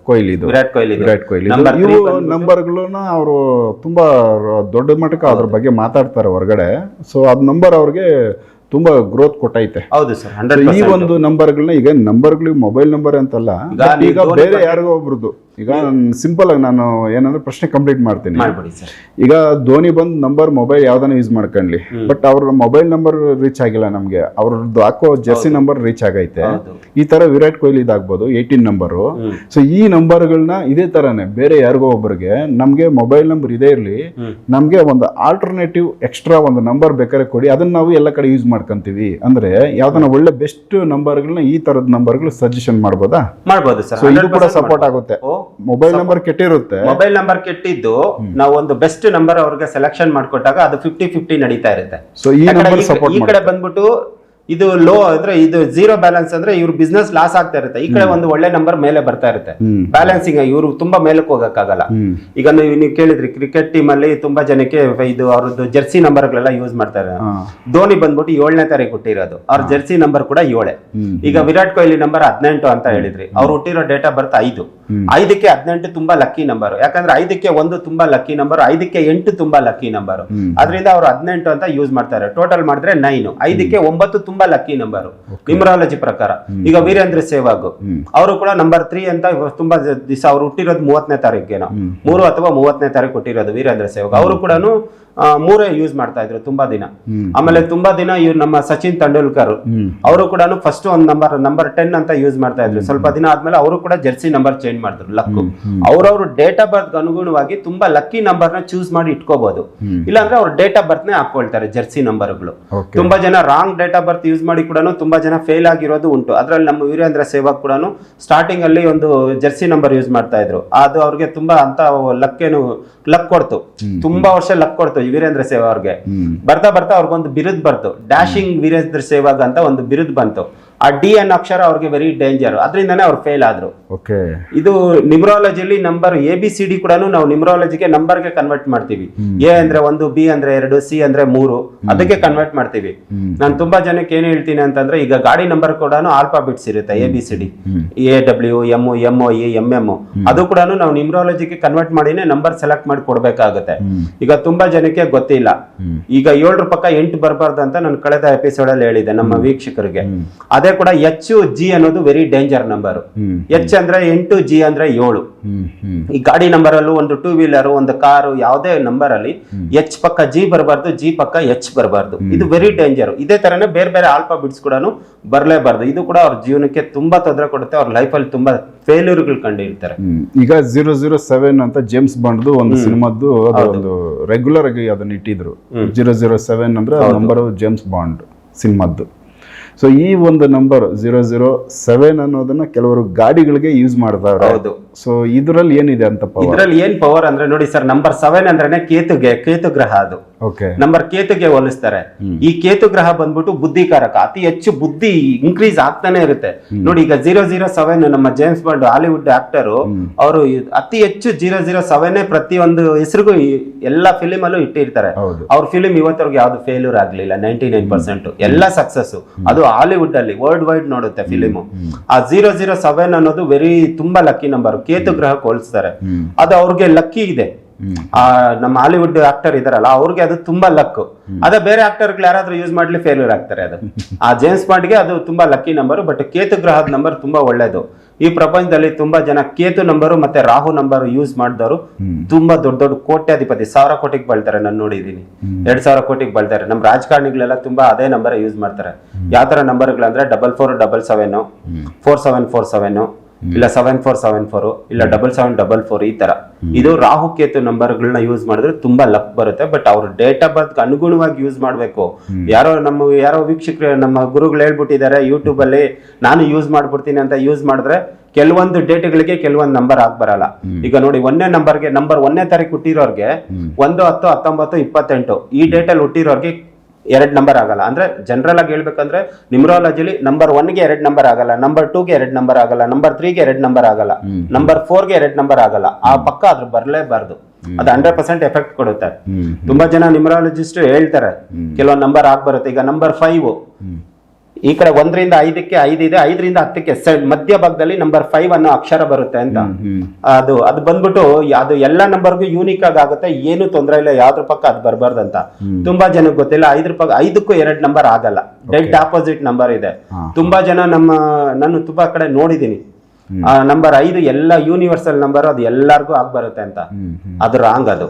ಕೊಹ್ಲಿದು. ವಿರಾಟ್ ಕೊಹ್ಲಿ ವಿರಾಟ್ ಕೊಹ್ಲಿ ನಂಬರ್ ಇವು ನಂಬರ್ಗಳನ್ನ ಅವರು ತುಂಬಾ ದೊಡ್ಡ ಮಟ್ಟಕ್ಕೆ ಅದ್ರ ಬಗ್ಗೆ ಮಾತಾಡ್ತಾರೆ ಹೊರಗಡೆ. ಸೊ ಅದ್ ನಂಬರ್ ಅವ್ರಿಗೆ ತುಂಬಾ ಗ್ರೋತ್ ಕೊಟ್ಟೈತೆ. ಹೌದು ಸರ್ ಈ ಒಂದು ನಂಬರ್ಗಳನ್ನ ಈಗ ನಂಬರ್ಗಳು ಮೊಬೈಲ್ ನಂಬರ್ ಅಂತಲ್ಲ ಈಗ ಬೇರೆ ಯಾರಿಗೋ ಒಬ್ರದ್ದು ಈಗ ಸಿಂಪಲ್ ಆಗಿ ನಾನು ಏನಂದ್ರೆ ಪ್ರಶ್ನೆ ಕಂಪ್ಲೀಟ್ ಮಾಡ್ತೀನಿ. ಮಾಡ್ಬಿಡಿ ಸರ್. ಈಗ ಧೋನಿ ಬಂದ್ ನಂಬರ್ ಮೊಬೈಲ್ ಯಾವ್ದಾನ ಯೂಸ್ ಮಾಡ್ಕೊಂಡ್ಲಿ. ಬಟ್ ಅವ್ರ ಮೊಬೈಲ್ ನಂಬರ್ ರೀಚ್ ಆಗಿಲ್ಲ ನಮ್ಗೆ. ಅವ್ರದ್ದು ಹಾಕೋ ಜರ್ಸಿ ನಂಬರ್ ರೀಚ್ ಆಗೈತೆ. ಈ ತರ ವಿರಾಟ್ ಕೊಹ್ಲಿ ಇದಾಗ್ಬೋದು ಏಯ್ಟೀನ್ ನಂಬರು. ಸೊ ಈ ನಂಬರ್ಗಳನ್ನ ಇದೇ ತರನೇ ಬೇರೆ ಯಾರಿಗೋ ಒಬ್ಬರಿಗೆ ನಮ್ಗೆ ಮೊಬೈಲ್ ನಂಬರ್ ಇದೇ ಇರಲಿ. ನಮ್ಗೆ ಒಂದು ಆಲ್ಟರ್ನೇಟಿವ್ ಎಕ್ಸ್ಟ್ರಾ ಒಂದು ನಂಬರ್ ಬೇಕಾದ್ರೆ ಕೊಡಿ. ಅದನ್ನ ನಾವು ಎಲ್ಲ ಕಡೆ ಯೂಸ್ ಮಾಡ್ಕೊಂತೀವಿ. ಅಂದ್ರೆ ಯಾವ್ದನ್ನ ಒಳ್ಳೆ ಬೆಸ್ಟ್ ನಂಬರ್ಗಳನ್ನ ಈ ತರದ ನಂಬರ್ಗಳು ಸಜೆಷನ್ ಮಾಡ್ಬೋದಾ? ಮಾಡ್ಬೋದು ಸರ್. ಇದು ಕೂಡ ಸಪೋರ್ಟ್ ಆಗುತ್ತೆ. ಮೊಬೈಲ್ ನಂಬರ್ ಕೆಟ್ಟಿರುತ್ತೆ. ಮೊಬೈಲ್ ನಂಬರ್ ಕೆಟ್ಟಿದ್ದು ನಾವು ಒಂದು ಬೆಸ್ಟ್ ನಂಬರ್ ಅವ್ರಿಗೆ ಸೆಲೆಕ್ಷನ್ ಮಾಡ್ಕೊಟ್ಟಾಗ ಅದು ಫಿಫ್ಟಿ ಫಿಫ್ಟಿ ನಡೀತಾ ಇರುತ್ತೆ. ಸೊ ಈ ನಂಬರ್ ಸಪೋರ್ಟ್ ಈ ಕಡೆ ಬಂದ್ಬಿಟ್ಟು ಇದು ಲೋ ಅಂದ್ರೆ ಇದು ಜೀರೋ ಬ್ಯಾಲೆನ್ಸ್ ಅಂದ್ರೆ ಇವ್ರ ಬಿಸ್ನೆಸ್ ಲಾಸ್ ಆಗ್ತಾ ಇರುತ್ತೆ. ಈ ಕಡೆ ಒಂದು ಒಳ್ಳೆ ನಂಬರ್ ಮೇಲೆ ಬರ್ತಾ ಇರುತ್ತೆ. ಬ್ಯಾಲೆನ್ಸಿಂಗ್ ಇವರು ತುಂಬಾ ಮೇಲಕ್ಕೆ ಹೋಗಕ್ಕಾಗಲ್ಲ. ಈಗ ನೀವು ನೀವು ಕೇಳಿದ್ರಿ ಕ್ರಿಕೆಟ್ ಟೀಮ್ ಅಲ್ಲಿ ತುಂಬಾ ಜನಕ್ಕೆ ಇದು ಅವ್ರದ್ದು ಜರ್ಸಿ ನಂಬರ್ಗಳೆಲ್ಲ ಯೂಸ್ ಮಾಡ್ತಾರೆ. ಧೋನಿ ಬಂದ್ಬಿಟ್ಟು ಏಳನೇ ತಾರೀಕು ಹುಟ್ಟಿರೋದು. ಅವ್ರ ಜರ್ಸಿ ನಂಬರ್ ಕೂಡ ಏಳೆ. ಈಗ ವಿರಾಟ್ ಕೊಹ್ಲಿ ನಂಬರ್ ಹದಿನೆಂಟು ಅಂತ ಹೇಳಿದ್ರಿ. ಅವ್ರು ಹುಟ್ಟಿರೋ ಡೇಟ್ ಆಫ್ ಬರ್ತ್ ಐದು. ಐದಕ್ಕೆ ಹದಿನೆಂಟು ತುಂಬಾ ಲಕ್ಕಿ ನಂಬರ್ ಯಾಕಂದ್ರೆ ಐದಕ್ಕೆ ಒಂದು ತುಂಬಾ ಲಕ್ಕಿ ನಂಬರ್ ಐದಕ್ಕೆ ಎಂಟು ತುಂಬಾ ಲಕ್ಕಿ ನಂಬರ್ ಅದರಿಂದ ಅವ್ರು ಹದಿನೆಂಟು ಅಂತ ಯೂಸ್ ಮಾಡ್ತಾರೆ. ಟೋಟಲ್ ಮಾಡಿದ್ರೆ ನೈನ್ ಐದಕ್ಕೆ ಒಂಬತ್ತು ತುಂಬಾ ಲಕ್ಕಿ ನಂಬರ್ ನ್ಯೂಮರಾಲಜಿ ಪ್ರಕಾರ. ಈಗ ವೀರೇಂದ್ರ ಸೇವಾಗ್. ಅವರು ಕೂಡ ನಂಬರ್ ತ್ರೀ ಅಂತ ತುಂಬಾ ದಿವಸ ಅವ್ರು ಹುಟ್ಟಿರೋದು ಮೂವತ್ತನೇ ತಾರೀಕೇನೋ. ಮೂರು ಅಥವಾ ಮೂವತ್ತನೇ ತಾರೀಕು ಹುಟ್ಟಿರೋದು ವೀರೇಂದ್ರ ಸೇವಾಗ್. ಅವರು ಕೂಡ ಮೂರೇ ಯೂಸ್ ಮಾಡ್ತಾ ಇದ್ರು ತುಂಬಾ ದಿನ. ಆಮೇಲೆ ತುಂಬಾ ದಿನ ಇವ್ರು ನಮ್ಮ ಸಚಿನ್ ತೆಂಡೂಲ್ಕರ್ ಅವರು ಕೂಡ ಫಸ್ಟ್ ಒಂದು ನಂಬರ್ ನಂಬರ್ ಟೆನ್ ಅಂತ ಯೂಸ್ ಮಾಡ್ತಾ ಇದ್ರು. ಸ್ವಲ್ಪ ದಿನ ಆದ್ಮೇಲೆ ಅವರು ಕೂಡ ಜರ್ಸಿ ನಂಬರ್ ಚೇಂಜ್ ಮಾಡಿದ್ರು ಲಕ್ ಅವ್ರವ್ರ ಡೇಟ್ ಆಫ್ ಬರ್ತ್ ಅನುಗುಣವಾಗಿ ತುಂಬಾ ಲಕ್ಕಿ ನಂಬರ್ನ ಚೂಸ್ ಮಾಡಿ ಇಟ್ಕೋಬಹುದು ಇಲ್ಲಾಂದ್ರೆ ಅವ್ರ ಡೇಟ್ ಆಫ್ ಬರ್ತ್ ನೇ ಹಾಕೊಳ್ತಾರೆ ಜರ್ಸಿ ನಂಬರ್ಗಳು. ತುಂಬಾ ಜನ wrong date of birth use ಮಾಡಿ ಕೂಡ ತುಂಬಾ ಜನ ಫೇಲ್ ಆಗಿರೋದು ಉಂಟು. ಅದ್ರಲ್ಲಿ ನಮ್ಮ ವೀರೇಂದ್ರ ಸೇವಾಗ್ ಕೂಡ ಸ್ಟಾರ್ಟಿಂಗ್ ಅಲ್ಲಿ ಒಂದು ಜರ್ಸಿ ನಂಬರ್ ಯೂಸ್ ಮಾಡ್ತಾ ಇದ್ರು. ಅದು ಅವ್ರಿಗೆ ತುಂಬಾ ಅಂತ ಲಕ್ಕೇನು ಲಕ್ ಕೊಡ್ತು. ತುಂಬಾ ವರ್ಷ ಲಕ್ ಕೊಡ್ತು. ವೀರೇಂದ್ರ ಸೇವಾ ಅವ್ರಿಗೆ. ಬರ್ತಾ ಬರ್ತಾ ಅವ್ರಿಗೊಂದು ಬಿರುದ್ ಬರ್ತು ಡ್ಯಾಶಿಂಗ್ ವೀರೇಂದ್ರ ಸೇವಾಗ್ ಅಂತ ಒಂದು ಬಿರುದ್ ಬಂತು. ಆ ಡಿ ಎನ್ ಅಕ್ಷರ ಅವ್ರಿಗೆ ವೆರಿ ಡೇಂಜರ್ ಅದರಿಂದನೇ ಅವ್ರು ಫೇಲ್ ಆದ್ರು. ಓಕೆ ಇದು ನಿಮ್ರಾಲಜಿಲಿ number A B C D ಕೂಡ ನಾವು ನಿಮ್ರಾಲಜಿಗೆ ನಂಬರ್ಗೆ ಕನ್ವರ್ಟ್ ಮಾಡ್ತೀವಿ. ಎ ಅಂದ್ರೆ ಒಂದು ಬಿ ಅಂದ್ರೆ ಎರಡು ಸಿ ಅಂದ್ರೆ ಮೂರು. ಅದಕ್ಕೆ ಕನ್ವರ್ಟ್ ಮಾಡ್ತೀವಿ. ನಾನು ತುಂಬಾ ಜನಕ್ಕೆ ಏನು ಹೇಳ್ತೀನಿ ಅಂತಂದ್ರೆ ಈಗ ಗಾಡಿ ನಂಬರ್ ಕೂಡ ಆಲ್ಫಾಬಿಟ್ಸ್ ಇರುತ್ತೆ A B C D A W M M O E M M ಅದು ಕೂಡ ನಾವು ನಿಮ್ರಾಲಜಿಗೆ ಕನ್ವರ್ಟ್ ಮಾಡಿನೇ ನಂಬರ್ ಸೆಲೆಕ್ಟ್ ಮಾಡಿ ಕೊಡಬೇಕಾಗುತ್ತೆ. ಈಗ ತುಂಬಾ ಜನಕ್ಕೆ ಗೊತ್ತಿಲ್ಲ. ಈಗ ಏಳರ ಪಕ್ಕ ಎಂಟು ಬರಬಾರ್ದು ಅಂತ ನಾನು ಕಳೆದ ಎಪಿಸೋಡ್ ಅಲ್ಲಿ ಹೇಳಿದೆ ನಮ್ಮ ವೀಕ್ಷಕರಿಗೆ. ಅದೇ ಕೂಡ ಎಚ್ ಜಿ ಅನ್ನೋದು ವೆರಿ ಡೇಂಜರ್ ನಂಬರ್ ಎಚ್ ಅಂದ್ರೆ ಎಂಟು ಜಿ ಅಂದ್ರೆ ಏಳು. ಈ ಗಾಡಿ ನಂಬರ್ ಅಲ್ಲೂ ಒಂದು ಟೂ ವೀಲರ್ ಒಂದು ಕಾರು ಯಾವುದೇ ನಂಬರ್ ಅಲ್ಲಿ ಎಚ್ ಪಕ್ಕ ಜಿ ಬರಬಾರ್ದು ಜಿ ಪಕ್ಕ ಎಚ್ ಬರಬಾರ್ದು. ಇದು ವೆರಿ ಡೇಂಜರ್ ಇದೇ ತರನೇ ಬೇರೆ ಬೇರೆ ಆಲ್ಫಾಬಿಟ್ಸ್ ಕೂಡ ಬರಲೇಬಾರ್ದು. ಇದು ಕೂಡ ಅವ್ರ ಜೀವನಕ್ಕೆ ತುಂಬಾ ತೊಂದರೆ ಕೊಡುತ್ತೆ. ಅವ್ರ ಲೈಫಲ್ಲಿ ತುಂಬಾ ಫೇಲ್ಯೂರ್ಗಳು ಕಂಡಿರ್ತಾರೆ. ಈಗ ಜೀರೋ ಜೀರೋ ಸೆವೆನ್ ಅಂತ ಜೇಮ್ಸ್ ಬಾಂಡ್ದು ಒಂದು ಸಿನಿಮಾದ್ದು ಒಂದು ರೆಗ್ಯುಲರ್ ಆಗಿ ಅದನ್ನ ಇಟ್ಟಿದ್ರು. ಜೀರೋ ಜೀರೋ ಸೆವೆನ್ ಅಂದ್ರೆ ನಂಬರ್ ಜೇಮ್ಸ್ ಬಾಂಡ್ ಸಿನಿಮಾದ್ದು. ಸೊ ಈ ಒಂದು ನಂಬರ್ ಜೀರೋ ಜೀರೋ ಸೆವೆನ್ ಅನ್ನೋದನ್ನ ಕೆಲವರು ಗಾಡಿಗಳಿಗೆ ಯೂಸ್ ಮಾಡ್ತಾರೆ ಹೌದು. ಸೊ ಇದ್ರಲ್ಲಿ ಏನಿದೆ ಅಂತ ಇದ್ರಲ್ಲಿ ಏನ್ ಪವರ್ ಅಂದ್ರೆ ನೋಡಿ ಸರ್ ನಂಬರ್ ಸೆವೆನ್ ಅಂದ್ರೆ ಕೇತುಗೆ ಕೇತು ಗ್ರಹ ಅದು. ಓಕೆ ನಂಬರ್ ಕೇತುಗೆ ಹೋಲಿಸ್ತಾರೆ. ಈ ಕೇತು ಗ್ರಹ ಬಂದ್ಬಿಟ್ಟು ಬುದ್ಧಿಕಾರಕ ಅತಿ ಹೆಚ್ಚು ಬುದ್ಧಿ ಇನ್ಕ್ರೀಸ್ ಆಗ್ತಾನೆ ಇರುತ್ತೆ. ನೋಡಿ ಈಗ ಜೀರೋ ಜೀರೋ ಸೆವೆನ್ ನಮ್ಮ ಜೇಮ್ಸ್ ಬಾಂಡ್ ಹಾಲಿವುಡ್ ಆಕ್ಟರ್ ಅವರು ಅತಿ ಹೆಚ್ಚು ಜೀರೋ ಜೀರೋ ಸೆವೆನ್ ಪ್ರತಿಯೊಂದು ಹೆಸರಿಗೂ ಎಲ್ಲಾ ಫಿಲಿಮ್ ಅಲ್ಲೂ ಇಟ್ಟಿರ್ತಾರೆ. ಅವ್ರ ಫಿಲಿಮ್ ಇವತ್ತವ್ರಿಗೆ ಯಾವ್ದು ಫೇಲ್ಯೂರ್ ಆಗ್ಲಿಲ್ಲ ನೈಂಟಿ ನೈನ್ ಪರ್ಸೆಂಟ್ ಎಲ್ಲ ಸಕ್ಸಸ್ ಅದು ಹಾಲಿವುಡ್ ಅಲ್ಲಿ ವರ್ಲ್ಡ್ ವೈಡ್ ನೋಡುತ್ತೆ ಫಿಲಿಮು ಆ ಜೀರೋ ಜೀರೋ ಸೆವೆನ್ ಅನ್ನೋದು ವೆರಿ ತುಂಬಾ ಲಕ್ಕಿ ನಂಬರ್ ಕೇತು ಗ್ರಹಕ್ಕೆ ಹೋಲಿಸ್ತಾರೆ. ಅದು ಅವ್ರಿಗೆ ಲಕ್ಕಿ ಇದೆ. ಆ ನಮ್ಮ ಹಾಲಿವುಡ್ ಆಕ್ಟರ್ ಇದಾರಲ್ಲ ಅವ್ರಿಗೆ ಅದು ತುಂಬಾ ಲಕ್ ಅದೇ ಬೇರೆ ಆಕ್ಟರ್ಗಳು ಯಾರಾದ್ರೂ ಯೂಸ್ ಮಾಡ್ಲಿ ಫೇಲ್ಯೂರ್ ಆಗ್ತಾರೆ ಅದು. ಆ ಜೇಮ್ಸ್ ಬಾಂಡ್ಗೆ ಅದು ತುಂಬಾ ಲಕ್ಕಿ ನಂಬರ್ ಬಟ್ ಕೇತು ಗ್ರಹದ ನಂಬರ್ ತುಂಬಾ ಒಳ್ಳೇದು. ಈ ಪ್ರಪಂಚದಲ್ಲಿ ತುಂಬಾ ಜನ ಕೇತು ನಂಬರ್ ಮತ್ತೆ ರಾಹು ನಂಬರ್ ಯೂಸ್ ಮಾಡಿದವರು. ತುಂಬಾ ದೊಡ್ಡ ದೊಡ್ಡ ಕೋಟ್ಯಾಧಿಪತಿ ಸಾವಿರ ಕೋಟಿಗೆ ಬಳ್ತಾರೆ ನಾನು ನೋಡಿದೀನಿ ಎರಡ್ ಸಾವಿರ ಕೋಟಿಗೆ ಬಳ್ತಾರೆ. ನಮ್ಮ ರಾಜಕಾರಣಿಗಳೆಲ್ಲ ತುಂಬಾ ಅದೇ ನಂಬರ್ ಯೂಸ್ ಮಾಡ್ತಾರೆ. ಯಾವ ತರ ನಂಬರ್ಗಳಂದ್ರೆ double four double seven four seven four seven ಇಲ್ಲ ಸೆವೆನ್ ಫೋರ್ ಸೆವೆನ್ ಫೋರ್ ಇಲ್ಲ ಡಬಲ್ ಸೆವೆನ್ ಡಬಲ್ ಫೋರ್ ಈ ತರ. ಇದು ರಾಹು ಕೇತು ನಂಬರ್ಗಳನ್ನ ಯೂಸ್ ಮಾಡಿದ್ರೆ ತುಂಬಾ ಲಕ್ ಬರುತ್ತೆ ಬಟ್ ಅವ್ರ ಡೇಟ್ ಆಫ್ ಬರ್ತ್ ಅನುಗುಣವಾಗಿ ಯೂಸ್ ಮಾಡಬೇಕು. ಯಾರೋ ನಮ್ಮ ಯಾರೋ ವೀಕ್ಷಕರು ನಮ್ಮ ಗುರುಗಳು ಹೇಳ್ಬಿಟ್ಟಿದ್ದಾರೆ ಯೂಟ್ಯೂಬ್ ಅಲ್ಲಿ ನಾನು ಯೂಸ್ ಮಾಡ್ಬಿಡ್ತೀನಿ ಅಂತ ಯೂಸ್ ಮಾಡಿದ್ರೆ ಕೆಲವೊಂದು ಡೇಟ್ಗಳಿಗೆ ಕೆಲವೊಂದು ನಂಬರ್ ಆಗ್ ಬರಲ್ಲ. ಈಗ ನೋಡಿ ಒಂದೇ ನಂಬರ್ಗೆ ನಂಬರ್ ಒಂದೇ ತಾರೀಕು ಹುಟ್ಟಿರೋರ್ಗೆ ಒಂದು ಹತ್ತು ಹತ್ತೊಂಬತ್ತು ಇಪ್ಪತ್ತೆಂಟು ಈ ಡೇಟಲ್ಲಿ ಹುಟ್ಟಿರೋರ್ಗೆ ಎರಡ್ ನಂಬರ್ ಆಗಲ್ಲ. ಅಂದ್ರೆ ಜನರಲ್ ಆಗಿ ಹೇಳ್ಬೇಕಂದ್ರೆ ನಿಮ್ರಾಲಜಿಲಿ ನಂಬರ್ ಒನ್ಗೆ ಎರಡ್ ನಂಬರ್ ಆಗಲ್ಲ ನಂಬರ್ ಟೂಗೆ ಎರಡ್ ನಂಬರ್ ಆಗಲ್ಲ ನಂಬರ್ ತ್ರೀಗೆ ಎರಡ್ ನಂಬರ್ ಆಗಲ್ಲ ನಂಬರ್ ಫೋರ್ಗೆ ಎರಡ್ ನಂಬರ್ ಆಗಲ್ಲ. ಆ ಪಕ್ಕ ಅದ್ರ ಬರಲೇಬಾರ್ದು. ಅದು ಹಂಡ್ರೆಡ್ ಪರ್ಸೆಂಟ್ ಎಫೆಕ್ಟ್ ಕೊಡುತ್ತೆ. ತುಂಬಾ ಜನ ನಿಮ್ರಾಲಜಿಸ್ಟ್ ಹೇಳ್ತಾರೆ ಕೆಲವೊಂದು ನಂಬರ್ ಆಗ್ ಬರುತ್ತೆ ಈಗ ನಂಬರ್ ಫೈವ್ ಈ ಕಡೆ ಒಂದರಿಂದ ಐದಕ್ಕೆ ಐದು ಇದೆ ಐದರಿಂದ ಹತ್ತಕ್ಕೆ ಮಧ್ಯ ಭಾಗದಲ್ಲಿ ನಂಬರ್ ಫೈವ್ ಅನ್ನೋ ಅಕ್ಷರ ಬರುತ್ತೆ ಅಂತ. ಅದು ಅದು ಬಂದ್ಬಿಟ್ಟು ಅದು ಎಲ್ಲ ನಂಬರ್ಗೂ ಯೂನಿಕ್ ಆಗಿ ಆಗುತ್ತೆ ಏನು ತೊಂದರೆ ಇಲ್ಲ ಯಾವ್ದ್ರ ಪಕ್ಕ ಅದು ಬರಬಾರ್ದಂತ ತುಂಬಾ ಜನಕ್ಕೆ ಗೊತ್ತಿಲ್ಲ ಐದ್ರ ಪಕ್ಕ ಐದಕ್ಕೂ ಎರಡ್ ನಂಬರ್ ಆಗಲ್ಲ. ಡೆಡ್ ಆಪೋಸಿಟ್ ನಂಬರ್ ಇದೆ. ತುಂಬಾ ಜನ ನಮ್ಮ ನಾನು ತುಂಬಾ ಕಡೆ ನೋಡಿದೀನಿ ಆ ನಂಬರ್ ಐದು ಎಲ್ಲ ಯೂನಿವರ್ಸಲ್ ನಂಬರ್ ಅದು ಎಲ್ಲಾರ್ಗು ಆಗ್ ಬರುತ್ತೆ ಅಂತ. ಅದು ರಾಂಗ್ ಅದು.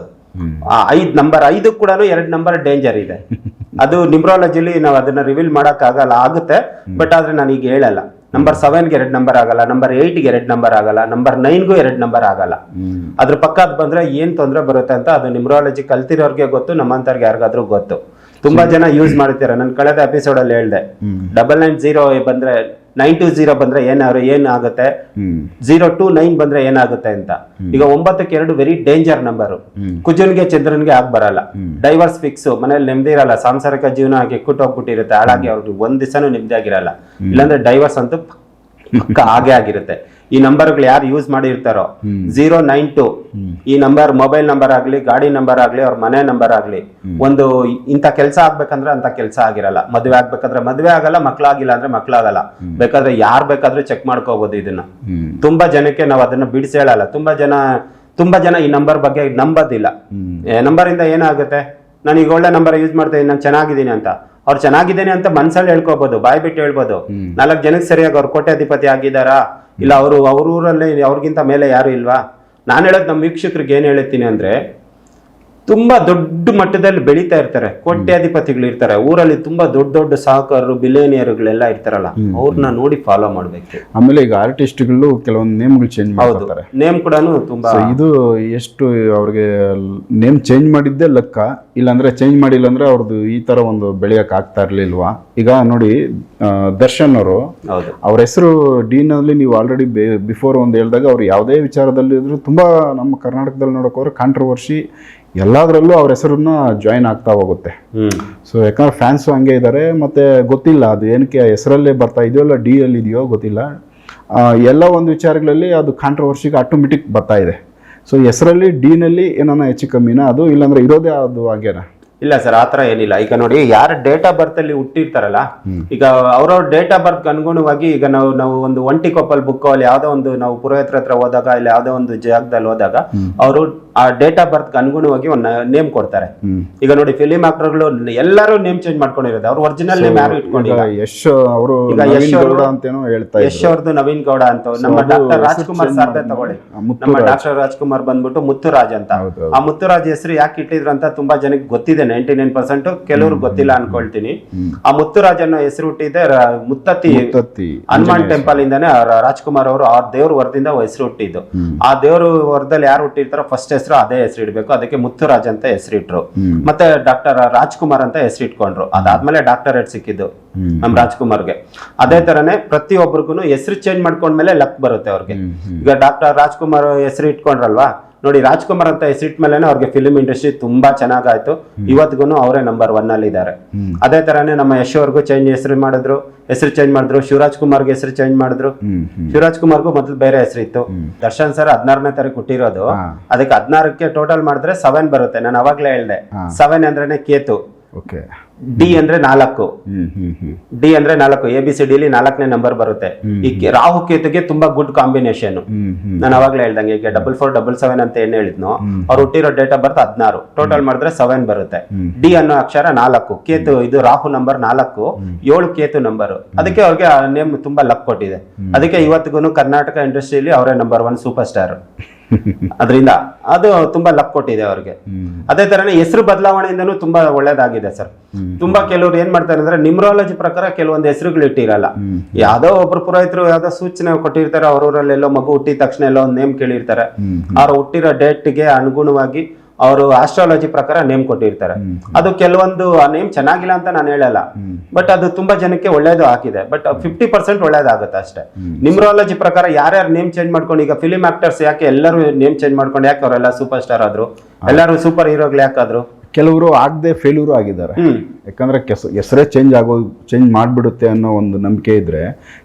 ಐದ್ ನಂಬರ್ ಐದು ಕೂಡ ಎರಡ್ ನಂಬರ್ ಡೇಂಜರ್ ಇದೆ. (laughs) ಅದು ನಿಮ್ರಾಲಜಿಲಿ ನಾವು ಅದನ್ನ ರಿವೀಲ್ ಮಾಡಕ್ ಆಗಲ್ಲ ಆಗುತ್ತೆ ಬಟ್ ಆದ್ರೆ ನಾನು ಈಗ ಹೇಳಲ್ಲ ನಂಬರ್ ಸೆವೆನ್ಗೆ ಎರಡ್ ನಂಬರ್ ಆಗಲ್ಲ ನಂಬರ್ ಏಯ್ಟ್ಗೆ ಎರಡ್ ನಂಬರ್ ಆಗಲ್ಲ ನಂಬರ್ ನೈನ್ಗೂ ಎರಡ್ ನಂಬರ್ ಆಗಲ್ಲ. ಅದ್ರ ಪಕ್ಕ ಅದ್ ಬಂದ್ರೆ ಏನ್ ತೊಂದರೆ ಬರುತ್ತೆ ಅಂತ ಅದು ನಿಮ್ರಾಲಜಿ ಕಲ್ತಿರೋರ್ಗೆ ಗೊತ್ತು ನಮ್ಮಂತವ್ರಿಗೆ ಯಾರಿಗಾದ್ರೂ ಗೊತ್ತು. ತುಂಬಾ ಜನ ಯೂಸ್ ಮಾಡ್ತೀರಾ. ನಾನು ಕಳೆದ ಎಪಿಸೋಡ್ ಅಲ್ಲಿ ಹೇಳ್ದೆ. ಡಬಲ್ ನೈನ್ ಜೀರೋ ಬಂದ್ರೆ ನೈನ್ ಟು ಜೀರೋ ಬಂದ್ರೆ ಏನಾದ್ರು ಏನ್ ಆಗುತ್ತೆ ಹ್ಮ್. ಜೀರೋ ಟು ನೈನ್ ಬಂದ್ರೆ ಏನಾಗುತ್ತೆ ಅಂತ. ಈಗ ಒಂಬತ್ತಕ್ಕೆ ಎರಡು ವೆರಿ ಡೇಂಜರ್ ನಂಬರ್. ಕುಜನ್ಗೆ ಚಂದ್ರನ್ಗೆ ಆಗ್ ಬರಲ್ಲ. ಡೈವರ್ಸ್ ಫಿಕ್ಸ್ ಮನೇಲಿ ನೆಮ್ಮದಿ ಇರಲ್ಲ. ಸಾಂಸಾರಿಕ ಜೀವನ ಹಾಕಿ ಹೋಗ್ಬಿಟ್ಟಿರುತ್ತೆ ಹಾಳಾಗಿ ಅವ್ರಿಗೆ ಒಂದ್ ದಿವಸನೂ ನೆಮ್ಮದಿ ಆಗಿರಲ್ಲ ಇಲ್ಲಾಂದ್ರೆ ಡೈವರ್ಸ್ ಅಂತೂ ಪಕ್ಕ ಹಾಗೆ ಆಗಿರುತ್ತೆ. ಈ ನಂಬರ್ಗಳು ಯಾರು ಯೂಸ್ ಮಾಡಿರ್ತಾರೋ? Zero nine two. ಈ ನಂಬರ್ ಮೊಬೈಲ್ ನಂಬರ್ ಆಗ್ಲಿ ಗಾಡಿ ನಂಬರ್ ಆಗ್ಲಿ ಅವ್ರ ಮನೆ ನಂಬರ್ ಆಗ್ಲಿ ಒಂದು ಇಂಥ ಕೆಲಸ ಆಗ್ಬೇಕಂದ್ರೆ ಅಂತ ಕೆಲಸ ಆಗಿರಲ್ಲ. ಮದುವೆ ಆಗ್ಬೇಕಂದ್ರೆ ಮದುವೆ ಆಗಲ್ಲ ಮಕ್ಳಾಗಿಲ್ಲ ಅಂದ್ರೆ ಮಕ್ಳಾಗಲ್ಲ. ಬೇಕಾದ್ರೆ ಯಾರ್ ಬೇಕಾದ್ರೂ ಚೆಕ್ ಮಾಡ್ಕೋಬಹುದು ಇದನ್ನ. ತುಂಬಾ ಜನಕ್ಕೆ ನಾವು ಅದನ್ನ ಬಿಡಿಸಿ ಹೇಳಲ್ಲ. ತುಂಬಾ ಜನ ತುಂಬಾ ಜನ ಈ ನಂಬರ್ ಬಗ್ಗೆ ನಂಬೋದಿಲ್ಲ. ನಂಬರಿಂದ ನಂಬರ್ ಇಂದ ಏನಾಗುತ್ತೆ? ನಾನು ಈಗ ಒಳ್ಳೆ ನಂಬರ್ ಯೂಸ್ ಮಾಡ್ತಾ ಇದ್ದೀನಿ ನಾನು ಚೆನ್ನಾಗಿದ್ದೀನಿ ಅಂತ. ಅವ್ರು ಚೆನ್ನಾಗಿದ್ದೇನೆ ಅಂತ ಮನ್ಸಲ್ಲಿ ಹೇಳ್ಕೋಬಹುದು ಬಾಯ್ ಬಿಟ್ಟು ಹೇಳ್ಬೋದು. ನಾಲ್ಕು ಜನಕ್ಕೆ ಸರಿಯಾಗಿ ಅವ್ರು ಕೋಟ್ಯಾಧಿಪತಿ ಆಗಿದ್ದಾರಾ? ಇಲ್ಲ ಅವರು ಅವ್ರ ಊರಲ್ಲಿ ಅವ್ರಿಗಿಂತ ಮೇಲೆ ಯಾರು ಇಲ್ವಾ? ನಾನು ಹೇಳೋದು ನಮ್ಮ ವೀಕ್ಷಕರಿಗೆ ಏನು ಹೇಳ್ತೀನಿ ಅಂದ್ರೆ ತುಂಬಾ ದೊಡ್ಡ ಮಟ್ಟದಲ್ಲಿ ಬೆಳೀತಾ ಇರ್ತಾರೆ. ಕೋಟ್ಯಾಧಿಪತಿಗಳು ಇರ್ತಾರೆ. ಊರಲ್ಲಿ ತುಂಬಾ ದೊಡ್ಡ ದೊಡ್ಡ ಸಾಹುಕಾರರು ಬಿಲೇನಿಯರ್ಗಳೆಲ್ಲ ಇರ್ತಾರಲ್ಲ ಅವ್ರನ್ನ ನೋಡಿ ಫಾಲೋ ಮಾಡ್ಬೇಕು. ಆಮೇಲೆ ಈಗ ಆರ್ಟಿಸ್ಟ್ಗಳು ಕೆಲವೊಂದು ನೇಮ್ಗಳು ಚೇಂಜ್ ಮಾಡ್ತಾರೆ. ನೇಮ್ ಕೂಡ ತುಂಬಾ ಇದು ಎಷ್ಟು ಅವ್ರಿಗೆ ನೇಮ್ ಚೇಂಜ್ ಮಾಡಿದ್ದೇ ಲೆಕ್ಕ. ಇಲ್ಲಾಂದ್ರೆ ಚೇಂಜ್ ಮಾಡಿಲ್ಲ ಅಂದ್ರೆ ಅವ್ರದ್ದು ಈ ತರ ಒಂದು ಬೆಳೆಯಕ್ ಆಗ್ತಾ ಇರ್ಲಿಲ್ವಾ? ಈಗ ನೋಡಿ ದರ್ಶನ್ ಅವರು ಅವ್ರ ಹೆಸರು ಡೀನ್ ಅಲ್ಲಿ ನೀವು ಆಲ್ರೆಡಿ ಬಿಫೋರ್ ಒಂದು ಹೇಳಿದಾಗ ಅವ್ರು ಯಾವುದೇ ವಿಚಾರದಲ್ಲಿ ಇದ್ರು ತುಂಬಾ ನಮ್ಮ ಕರ್ನಾಟಕದಲ್ಲಿ ನೋಡಕ್ ಹೋದ್ರೆ ಕಾಂಟ್ರವರ್ಸಿ ಎಲ್ಲದರಲ್ಲೂ ಅವ್ರ ಹೆಸರನ್ನ ಜಾಯಿನ್ ಆಗ್ತಾ ಹೋಗುತ್ತೆ. ಸೊ ಯಾಕಂದ್ರೆ ಫ್ಯಾನ್ಸು ಹಂಗೆ ಇದ್ದಾರೆ ಮತ್ತೆ ಗೊತ್ತಿಲ್ಲ ಅದು ಏನಕ್ಕೆ ಹೆಸರಲ್ಲೇ ಬರ್ತಾ ಇದೆಯೋ ಇಲ್ಲ ಡಿ ಅಲ್ಲಿ ಇದೆಯೋ ಗೊತ್ತಿಲ್ಲ. ಎಲ್ಲ ಒಂದು ವಿಚಾರಗಳಲ್ಲಿ ಅದು ಕಾಂಟ್ರವರ್ಸಿಗೆ ಆಟೋಮೆಟಿಕ್ ಬರ್ತಾ ಇದೆ. ಸೊ ಹೆಸರಲ್ಲಿ ಡಿನಲ್ಲಿ ಏನಾನ ಹೆಚ್ಚು ಕಮ್ಮಿನ ಅದು ಇಲ್ಲಾಂದ್ರೆ ಇರೋದೇ ಅದು ಹಾಗೇನ? ಇಲ್ಲ ಸರ್ ಆ ಥರ ಏನಿಲ್ಲ. ಈಗ ನೋಡಿ ಯಾರ ಡೇಟ್ ಆಫ್ ಬರ್ತ್ ಅಲ್ಲಿ ಹುಟ್ಟಿರ್ತಾರಲ್ಲ ಈಗ ಅವ್ರವ್ರ ಡೇಟ್ ಆಫ್ ಬರ್ತ್ ಅನುಗುಣವಾಗಿ ಈಗ ನಾವು ನಾವು ಒಂದು ಒಂಟಿ ಕೊಪ್ಪಲ್ ಬುಕ್ ಅಲ್ಲಿ ಯಾವ್ದೋ ಒಂದು ನಾವು ಪುರೋಹಿತರ ಹತ್ರ ಹೋದಾಗ ಇಲ್ಲ ಯಾವ್ದೋ ಒಂದು ಜಾಗದಲ್ಲಿ ಹೋದಾಗ ಅವರು ಆ ಡೇಟ್ ಆಫ್ ಬರ್ತ್ ಅನುಗುಣವಾಗಿ ಒಂದು ನೇಮ್ ಕೊಡ್ತಾರೆ. ಈಗ ನೋಡಿ ಫಿಲಿಂ ಆಕ್ಟರ್ಗಳು ಎಲ್ಲರೂ ನೇಮ್ ಚೇಂಜ್ ಮಾಡ್ಕೊಂಡಿರೋದು ಅವ್ರ ಒರಿಜಿನಲ್ ನೇಮ್ ಯಾರು ಇಟ್ಕೊಂಡಿಲ್ಲ? ಯಶ್ ಅವರು ಈಗ ನವೀನ್ ಯಶ್ ಅವರು- ಗೌಡ ಅಂತೇನೋ ಹೇಳ್ತಾ ಯಶ್ ಇದ್ರು ಅವ್ರದ್ದು ನವೀನ್ ಗೌಡ ಅಂತ. ನಮ್ಮ ಡಾಕ್ಟರ್ ರಾಜ್ಕುಮಾರ್ ಸಾರ್ದೆ ತಗೊಳ್ಳಿ. ನಮ್ಮ ಡಾಕ್ಟರ್ ರಾಜ್ಕುಮಾರ್ ಬಂದ್ಬಿಟ್ಟು ಮುತ್ತುರಾಜ್ ಅಂತ. ಆ ಮುತ್ತುರಾಜ್ ಹೆಸರು ಯಾಕೆ ಇಟ್ಟಿದ್ರು ಅಂತ ತುಂಬಾ ಜನಕ್ಕೆ ಗೊತ್ತಿದೆ. ನೈಂಟಿ ನೈನ್ ಪರ್ಸೆಂಟ್ ಕೆಲವ್ರು ಗೊತ್ತಿಲ್ಲ ಅನ್ಕೊಳ್ತೀನಿ. ಆ ಮುತ್ತುರಾಜ್ ಅನ್ನೋ ಹೆಸರು ಹುಟ್ಟಿದೆ. ರ- ಮುತ್ತತ್ತಿ ಹನುಮಾನ್ ಟೆಂಪಲ್ ಇಂದಾನೆ ರಾಜ್ಕುಮಾರ್ ಅವರು ಆ ದೇವ್ರ ವರದಿಂದ ಹೆಸರು ಹುಟ್ಟಿದ್ದು. ಆ ದೇವ್ರ ವರದಲ್ಲಿ ಯಾರು ಹುಟ್ಟಿರ್ತಾರೋ ಫಸ್ಟ್ ಹೆಸರು ಅದೇ ಹೆಸರು ಇಡಬೇಕು. ಅದಕ್ಕೆ ಮುತ್ತುರಾಜ್ ಅಂತ ಹೆಸರಿಟ್ರು ಮತ್ತೆ ಡಾಕ್ಟರ್ ರಾಜ್ಕುಮಾರ್ ಅಂತ ಹೆಸರಿಟ್ಕೊಂಡ್ರು ಅದಾದ್ಮೇಲೆ ಅದಾದ್ಮೇಲೆ ಡಾಕ್ಟರೇಟ್ ಸಿಕ್ಕಿದ್ದು ನಮ್ ರಾಜ್ಕುಮಾರ್ಗೆ. ಅದೇ ತರನೇ ಪ್ರತಿಯೊಬ್ಬರಿಗೂ ಹೆಸರು ಚೇಂಜ್ ಮಾಡ್ಕೊಂಡ್ಮೇಲೆ ಲಕ್ ಬರುತ್ತೆ ಅವ್ರಿಗೆ. ಈಗ ಡಾಕ್ಟರ್ ರಾಜ್ಕುಮಾರ್ ಹೆಸರು ಇಟ್ಕೊಂಡ್ರಲ್ವಾ? ನೋಡಿ ರಾಜ್ಕುಮಾರ್ ಅಂತ ಹೆಸರಿಟ್ಮೇಲೆ ಅವ್ರಿಗೆ ಫಿಲ್ಮ್ ಇಂಡಸ್ಟ್ರಿ ತುಂಬಾ ಚೆನ್ನಾಗಾಯ್ತು. ಇವತ್ತಿಗೂ ಅವರೇ ನಂಬರ್ ಒನ್ ಅಲ್ಲಿ ಇದ್ದಾರೆ ಅದೇ ತರನೇ ನಮ್ಮ ಯಶ್ ಅವ್ರಿಗೂ ಚೇಂಜ್ ಹೆಸರು ಮಾಡಿದ್ರು ಹೆಸರು ಚೇಂಜ್ ಮಾಡಿದ್ರು ಶಿವರಾಜ್ ಕುಮಾರ್ಗೆ ಹೆಸರು ಚೇಂಜ್ ಮಾಡಿದ್ರು. ಶಿವರಾಜ್ ಕುಮಾರ್ ಕುಮಾರ್ಗೂ ಮೊದಲು ಬೇರೆ ಹೆಸರಿತ್ತು ದರ್ಶನ್ ಸರ್ ಹದಿನಾರನೇ ತಾರೀಕು ಹುಟ್ಟಿರೋದು. ಅದಕ್ಕೆ ಹದಿನಾರಕ್ಕೆ ಟೋಟಲ್ ಮಾಡಿದ್ರೆ ಸೆವೆನ್ ಬರುತ್ತೆ. ನಾನು ಅವಾಗ್ಲೇ ಹೇಳ್ದೆ. ಸೆವೆನ್ ಅಂದ್ರೇನೆ ಕೇತು. ಓಕೆ ಡಿ ಅಂದ್ರೆ ನಾಲ್ಕು. ಡಿ ಅಂದ್ರೆ ನಾಲ್ಕು. ಎ ಬಿ ಸಿ ಡಿಲಿ ನಾಲ್ಕನೇ ನಂಬರ್ ಬರುತ್ತೆ. ಈ ರಾಹು ಕೇತುಗೆ ತುಂಬಾ ಗುಡ್ ಕಾಂಬಿನೇಷನ್ ನಾನು ಅವಾಗ್ಲೇ ಹೇಳ್ದಂಗೆ ಈಗ ಡಬಲ್ ಫೋರ್ ಡಬಲ್ ಸೆವೆನ್ ಅಂತ ಏನ್ ಹೇಳಿದ್ನು ಅವ್ರು ಹುಟ್ಟಿರೋ ಡೇಟ್ ಆಫ್ ಬರ್ತ್ ಹದಿನಾರು. ಟೋಟಲ್ ಮಾಡಿದ್ರೆ ಸೆವೆನ್ ಬರುತ್ತೆ. ಡಿ ಅನ್ನೋ ಅಕ್ಷರ ನಾಲ್ಕು. ಕೇತು ಇದು ರಾಹು ನಂಬರ್ ನಾಲ್ಕು ಏಳು ಕೇತು ನಂಬರ್ ಅದಕ್ಕೆ ಅವ್ರಿಗೆ ನೇಮ್ ತುಂಬಾ ಲಕ್ ಕೊಟ್ಟಿದೆ. ಅದಕ್ಕೆ ಇವತ್ತಿಗೂ ಕರ್ನಾಟಕ ಇಂಡಸ್ಟ್ರಿಯಲ್ಲಿ ಅವರೇ ನಂಬರ್ ಒನ್ ಸೂಪರ್ ಸ್ಟಾರ್ (laughs) ಅದರಿಂದ ಅದು ತುಂಬಾ ಲಕ್ ಕೊಟ್ಟಿದೆ ಅವ್ರಿಗೆ. ಅದೇ ತರನೇ ಹೆಸರು ಬದಲಾವಣೆಯಿಂದನು ತುಂಬಾ ಒಳ್ಳೇದಾಗಿದೆ ಸರ್. ತುಂಬಾ ಕೆಲವರು ಏನ್ ಮಾಡ್ತಾರೆ ಅಂದ್ರೆ ನಿಮ್ರಾಲಜಿ ಪ್ರಕಾರ ಕೆಲವೊಂದು ಹೆಸರುಗಳು ಇಟ್ಟಿರಲ್ಲ ಯಾವ್ದೋ ಒಬ್ರು ಪುರೋಹಿತರು ಯಾವ್ದೋ ಸೂಚನೆ ಕೊಟ್ಟಿರ್ತಾರೆ ಅವ್ರೂರಲ್ಲಿ ಎಲ್ಲೋ ಮಗು ಹುಟ್ಟಿದ ತಕ್ಷಣ ಎಲ್ಲೋ ಒಂದು ನೇಮ್ ಕೇಳಿರ್ತಾರೆ. ಅವ್ರು ಹುಟ್ಟಿರೋ ಡೇಟ್ಗೆ ಅನುಗುಣವಾಗಿ ಅವರು ಆಸ್ಟ್ರಾಲಜಿ ಪ್ರಕಾರ ನೇಮ್ ಕೊಟ್ಟಿರ್ತಾರೆ. ಅದು ಕೆಲವೊಂದು ಆ ನೇಮ್ ಚೆನ್ನಾಗಿಲ್ಲ ಅಂತ ನಾನು ಹೇಳಲ್ಲ. ಬಟ್ ಅದು ತುಂಬಾ ಜನಕ್ಕೆ ಒಳ್ಳೇದು ಹಾಕಿದೆ ಬಟ್ ಫಿಫ್ಟಿ ಪರ್ಸೆಂಟ್ ಒಳ್ಳೇದಾಗುತ್ತೆ ಅಷ್ಟೇ. ನಿಮ್ರಾಲಜಿ ಪ್ರಕಾರ ಯಾರ್ಯಾರು ನೇಮ್ ಚೇಂಜ್ ಮಾಡ್ಕೊಂಡು ಈಗ ಫಿಲಿಂ ಆಕ್ಟರ್ಸ್ ಯಾಕೆ ಎಲ್ಲರೂ ನೇಮ್ ಚೇಂಜ್ ಮಾಡ್ಕೊಂಡು ಯಾಕೆ ಅವರೆಲ್ಲ ಸೂಪರ್ ಸ್ಟಾರ್ ಆದ್ರು ಎಲ್ಲರೂ ಸೂಪರ್ ಹೀರೋಗಳು ಯಾಕಾದ್ರು? ಕೆಲವರು ಆಗದೆ ಫೇಲ್ಯೂರು ಆಗಿದ್ದಾರೆ. ಯಾಕಂದ್ರೆ ಕೆಸ ಹೆಸರೇ ಚೇಂಜ್ ಆಗೋ ಚೇಂಜ್ ಮಾಡ್ಬಿಡುತ್ತೆ ಅನ್ನೋ ಒಂದು ನಂಬಿಕೆ ಇದ್ರೆ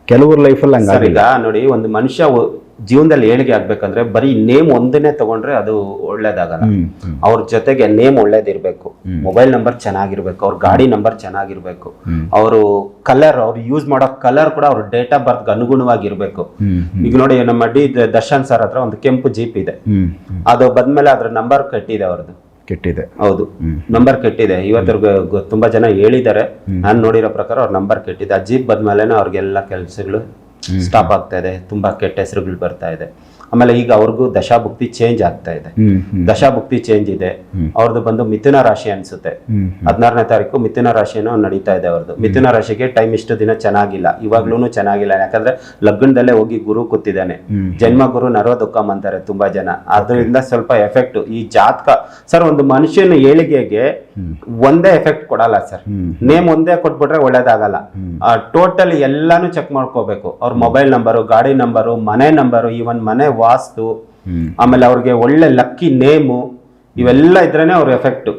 ಕೆಲವ್ರ ಲೈಫಲ್ಲಿ ಸರ್ ಹಂಗಾಗಿಲ್ಲ ಈಗ ನೋಡಿ ಒಂದು ಮನುಷ್ಯ ಒ- ಜೀವನದಲ್ಲಿ ಏಳಿಗೆ ಆಗ್ಬೇಕಂದ್ರೆ ಬರೀ ನೇಮ್ ಒಂದನ್ನೇ ತಗೊಂಡ್ರೆ ಅದು ಒಳ್ಳೇದಾಗಲ್ಲ. ಹ್ಮ್ ಹ್ಮ್. ಅವ್ರ ಜೊತೆಗೆ ನೇಮ್ ಒಳ್ಳೇದಿರ್ಬೇಕು. ಮೊಬೈಲ್ ನಂಬರ್ ಚೆನ್ನಾಗಿರ್ಬೇಕು ಅವ್ರ ಗಾಡಿ ನಂಬರ್ ಚೆನ್ನಾಗಿರ್ಬೇಕು. ಅವರು ಕಲರ್ ಅವ್ರು ಯೂಸ್ ಮಾಡೋ ಕಲರ್ ಕೂಡ ಅವ್ರ ಡೇಟ್ ಆಫ್ ಬರ್ತ್ ಅನುಗುಣವಾಗಿರ್ಬೇಕು. ಹ್ಮ್ ಈಗ ನೋಡಿ ನಮ್ಮ ಡಿ ದರ್ಶನ್ ಸರ್ ಹತ್ರ ಒಂದು ಕೆಂಪು ಜೀಪ್ ಇದೆ. ಹ್ಮ್ ಹ್ಮ್. ಅದು ಬಂದ್ಮೇಲೆ ಅದ್ರ ನಂಬರ್ ಕಟ್ಟಿದೆ ಅವ್ರದ್ದು. ಕೆಟ್ಟಿದೆ. ಹೌದು. ನಂಬರ್ ಕೆಟ್ಟಿದೆ. ಇವತ್ತರ್ಗ ತುಂಬಾ ಜನ ಹೇಳಿದ್ದಾರೆ. ನಾನು ನೋಡಿರೋ ಪ್ರಕಾರ ಅವ್ರ ನಂಬರ್ ಕೆಟ್ಟಿದೆ. ಆ ಜೀಪ್ ಬಂದ್ಮೇಲೆ ಅವ್ರಿಗೆಲ್ಲ ಕೆಲಸಗಳು ಸ್ಟಾಪ್ ಆಗ್ತಾ ಇದೆ. ತುಂಬಾ ಕೆಟ್ಟ ಹೆಸರುಗಳು ಬರ್ತಾ ಇದೆ. ಆಮೇಲೆ ಈಗ ಅವ್ರಿಗೂ ದಶಾಭುಕ್ತಿ ಚೇಂಜ್ ಆಗ್ತಾ ಇದೆ. ದಶಾಭುಕ್ತಿ ಚೇಂಜ್ ಇದೆ. ಅವ್ರದ್ದು ಬಂದು ಮಿಥುನ ರಾಶಿ ಅನ್ಸುತ್ತೆ. ಹದಿನಾರನೇ ತಾರೀಕು ಮಿಥುನ ರಾಶಿನೂ ನಡೀತಾ ಇದೆ ಅವ್ರದ್ದು ಮಿಥುನ ರಾಶಿಗೆ ಟೈಮ್ ಇಷ್ಟು ದಿನ ಚೆನ್ನಾಗಿಲ್ಲ. ಇವಾಗ್ಲೂ ಚೆನ್ನಾಗಿಲ್ಲ. ಯಾಕಂದ್ರೆ ಲಗ್ನದಲ್ಲೇ ಹೋಗಿ ಗುರು ಕೂತಿದ್ದಾನೆ. ಜನ್ಮ ಗುರು ನರೋದುಕ್ಕಮ್ ಅಂತಾರೆ ತುಂಬಾ ಜನ. ಅದರಿಂದ ಸ್ವಲ್ಪ ಎಫೆಕ್ಟ್ ಈ ಜಾತಕ ಸರ್ ಒಂದು ಮನುಷ್ಯನ ಏಳಿಗೆಗೆ ಒಂದೇ ಎಫೆಕ್ಟ್ ಕೊಡಲ್ಲ ಸರ್. ನೇಮ್ ಒಂದೇ ಕೊಟ್ಬಿಟ್ರೆ ಒಳ್ಳೇದಾಗಲ್ಲ. ಟೋಟಲ್ ಎಲ್ಲಾನು ಚೆಕ್ ಮಾಡ್ಕೋಬೇಕು. ಅವ್ರ ಮೊಬೈಲ್ ನಂಬರು ಗಾಡಿ ನಂಬರು ಮನೆ ನಂಬರು ಈವನ್ ಮನೆ ವಾಸ್ತು ಆಮೇಲೆ ಅವ್ರಿಗೆ ಒಳ್ಳೆ ಲಕ್ಕಿ ನೇಮು ಇವೆಲ್ಲ ಇದ್ರೇನೆ ಅವ್ರ ಎಫೆಕ್ಟ್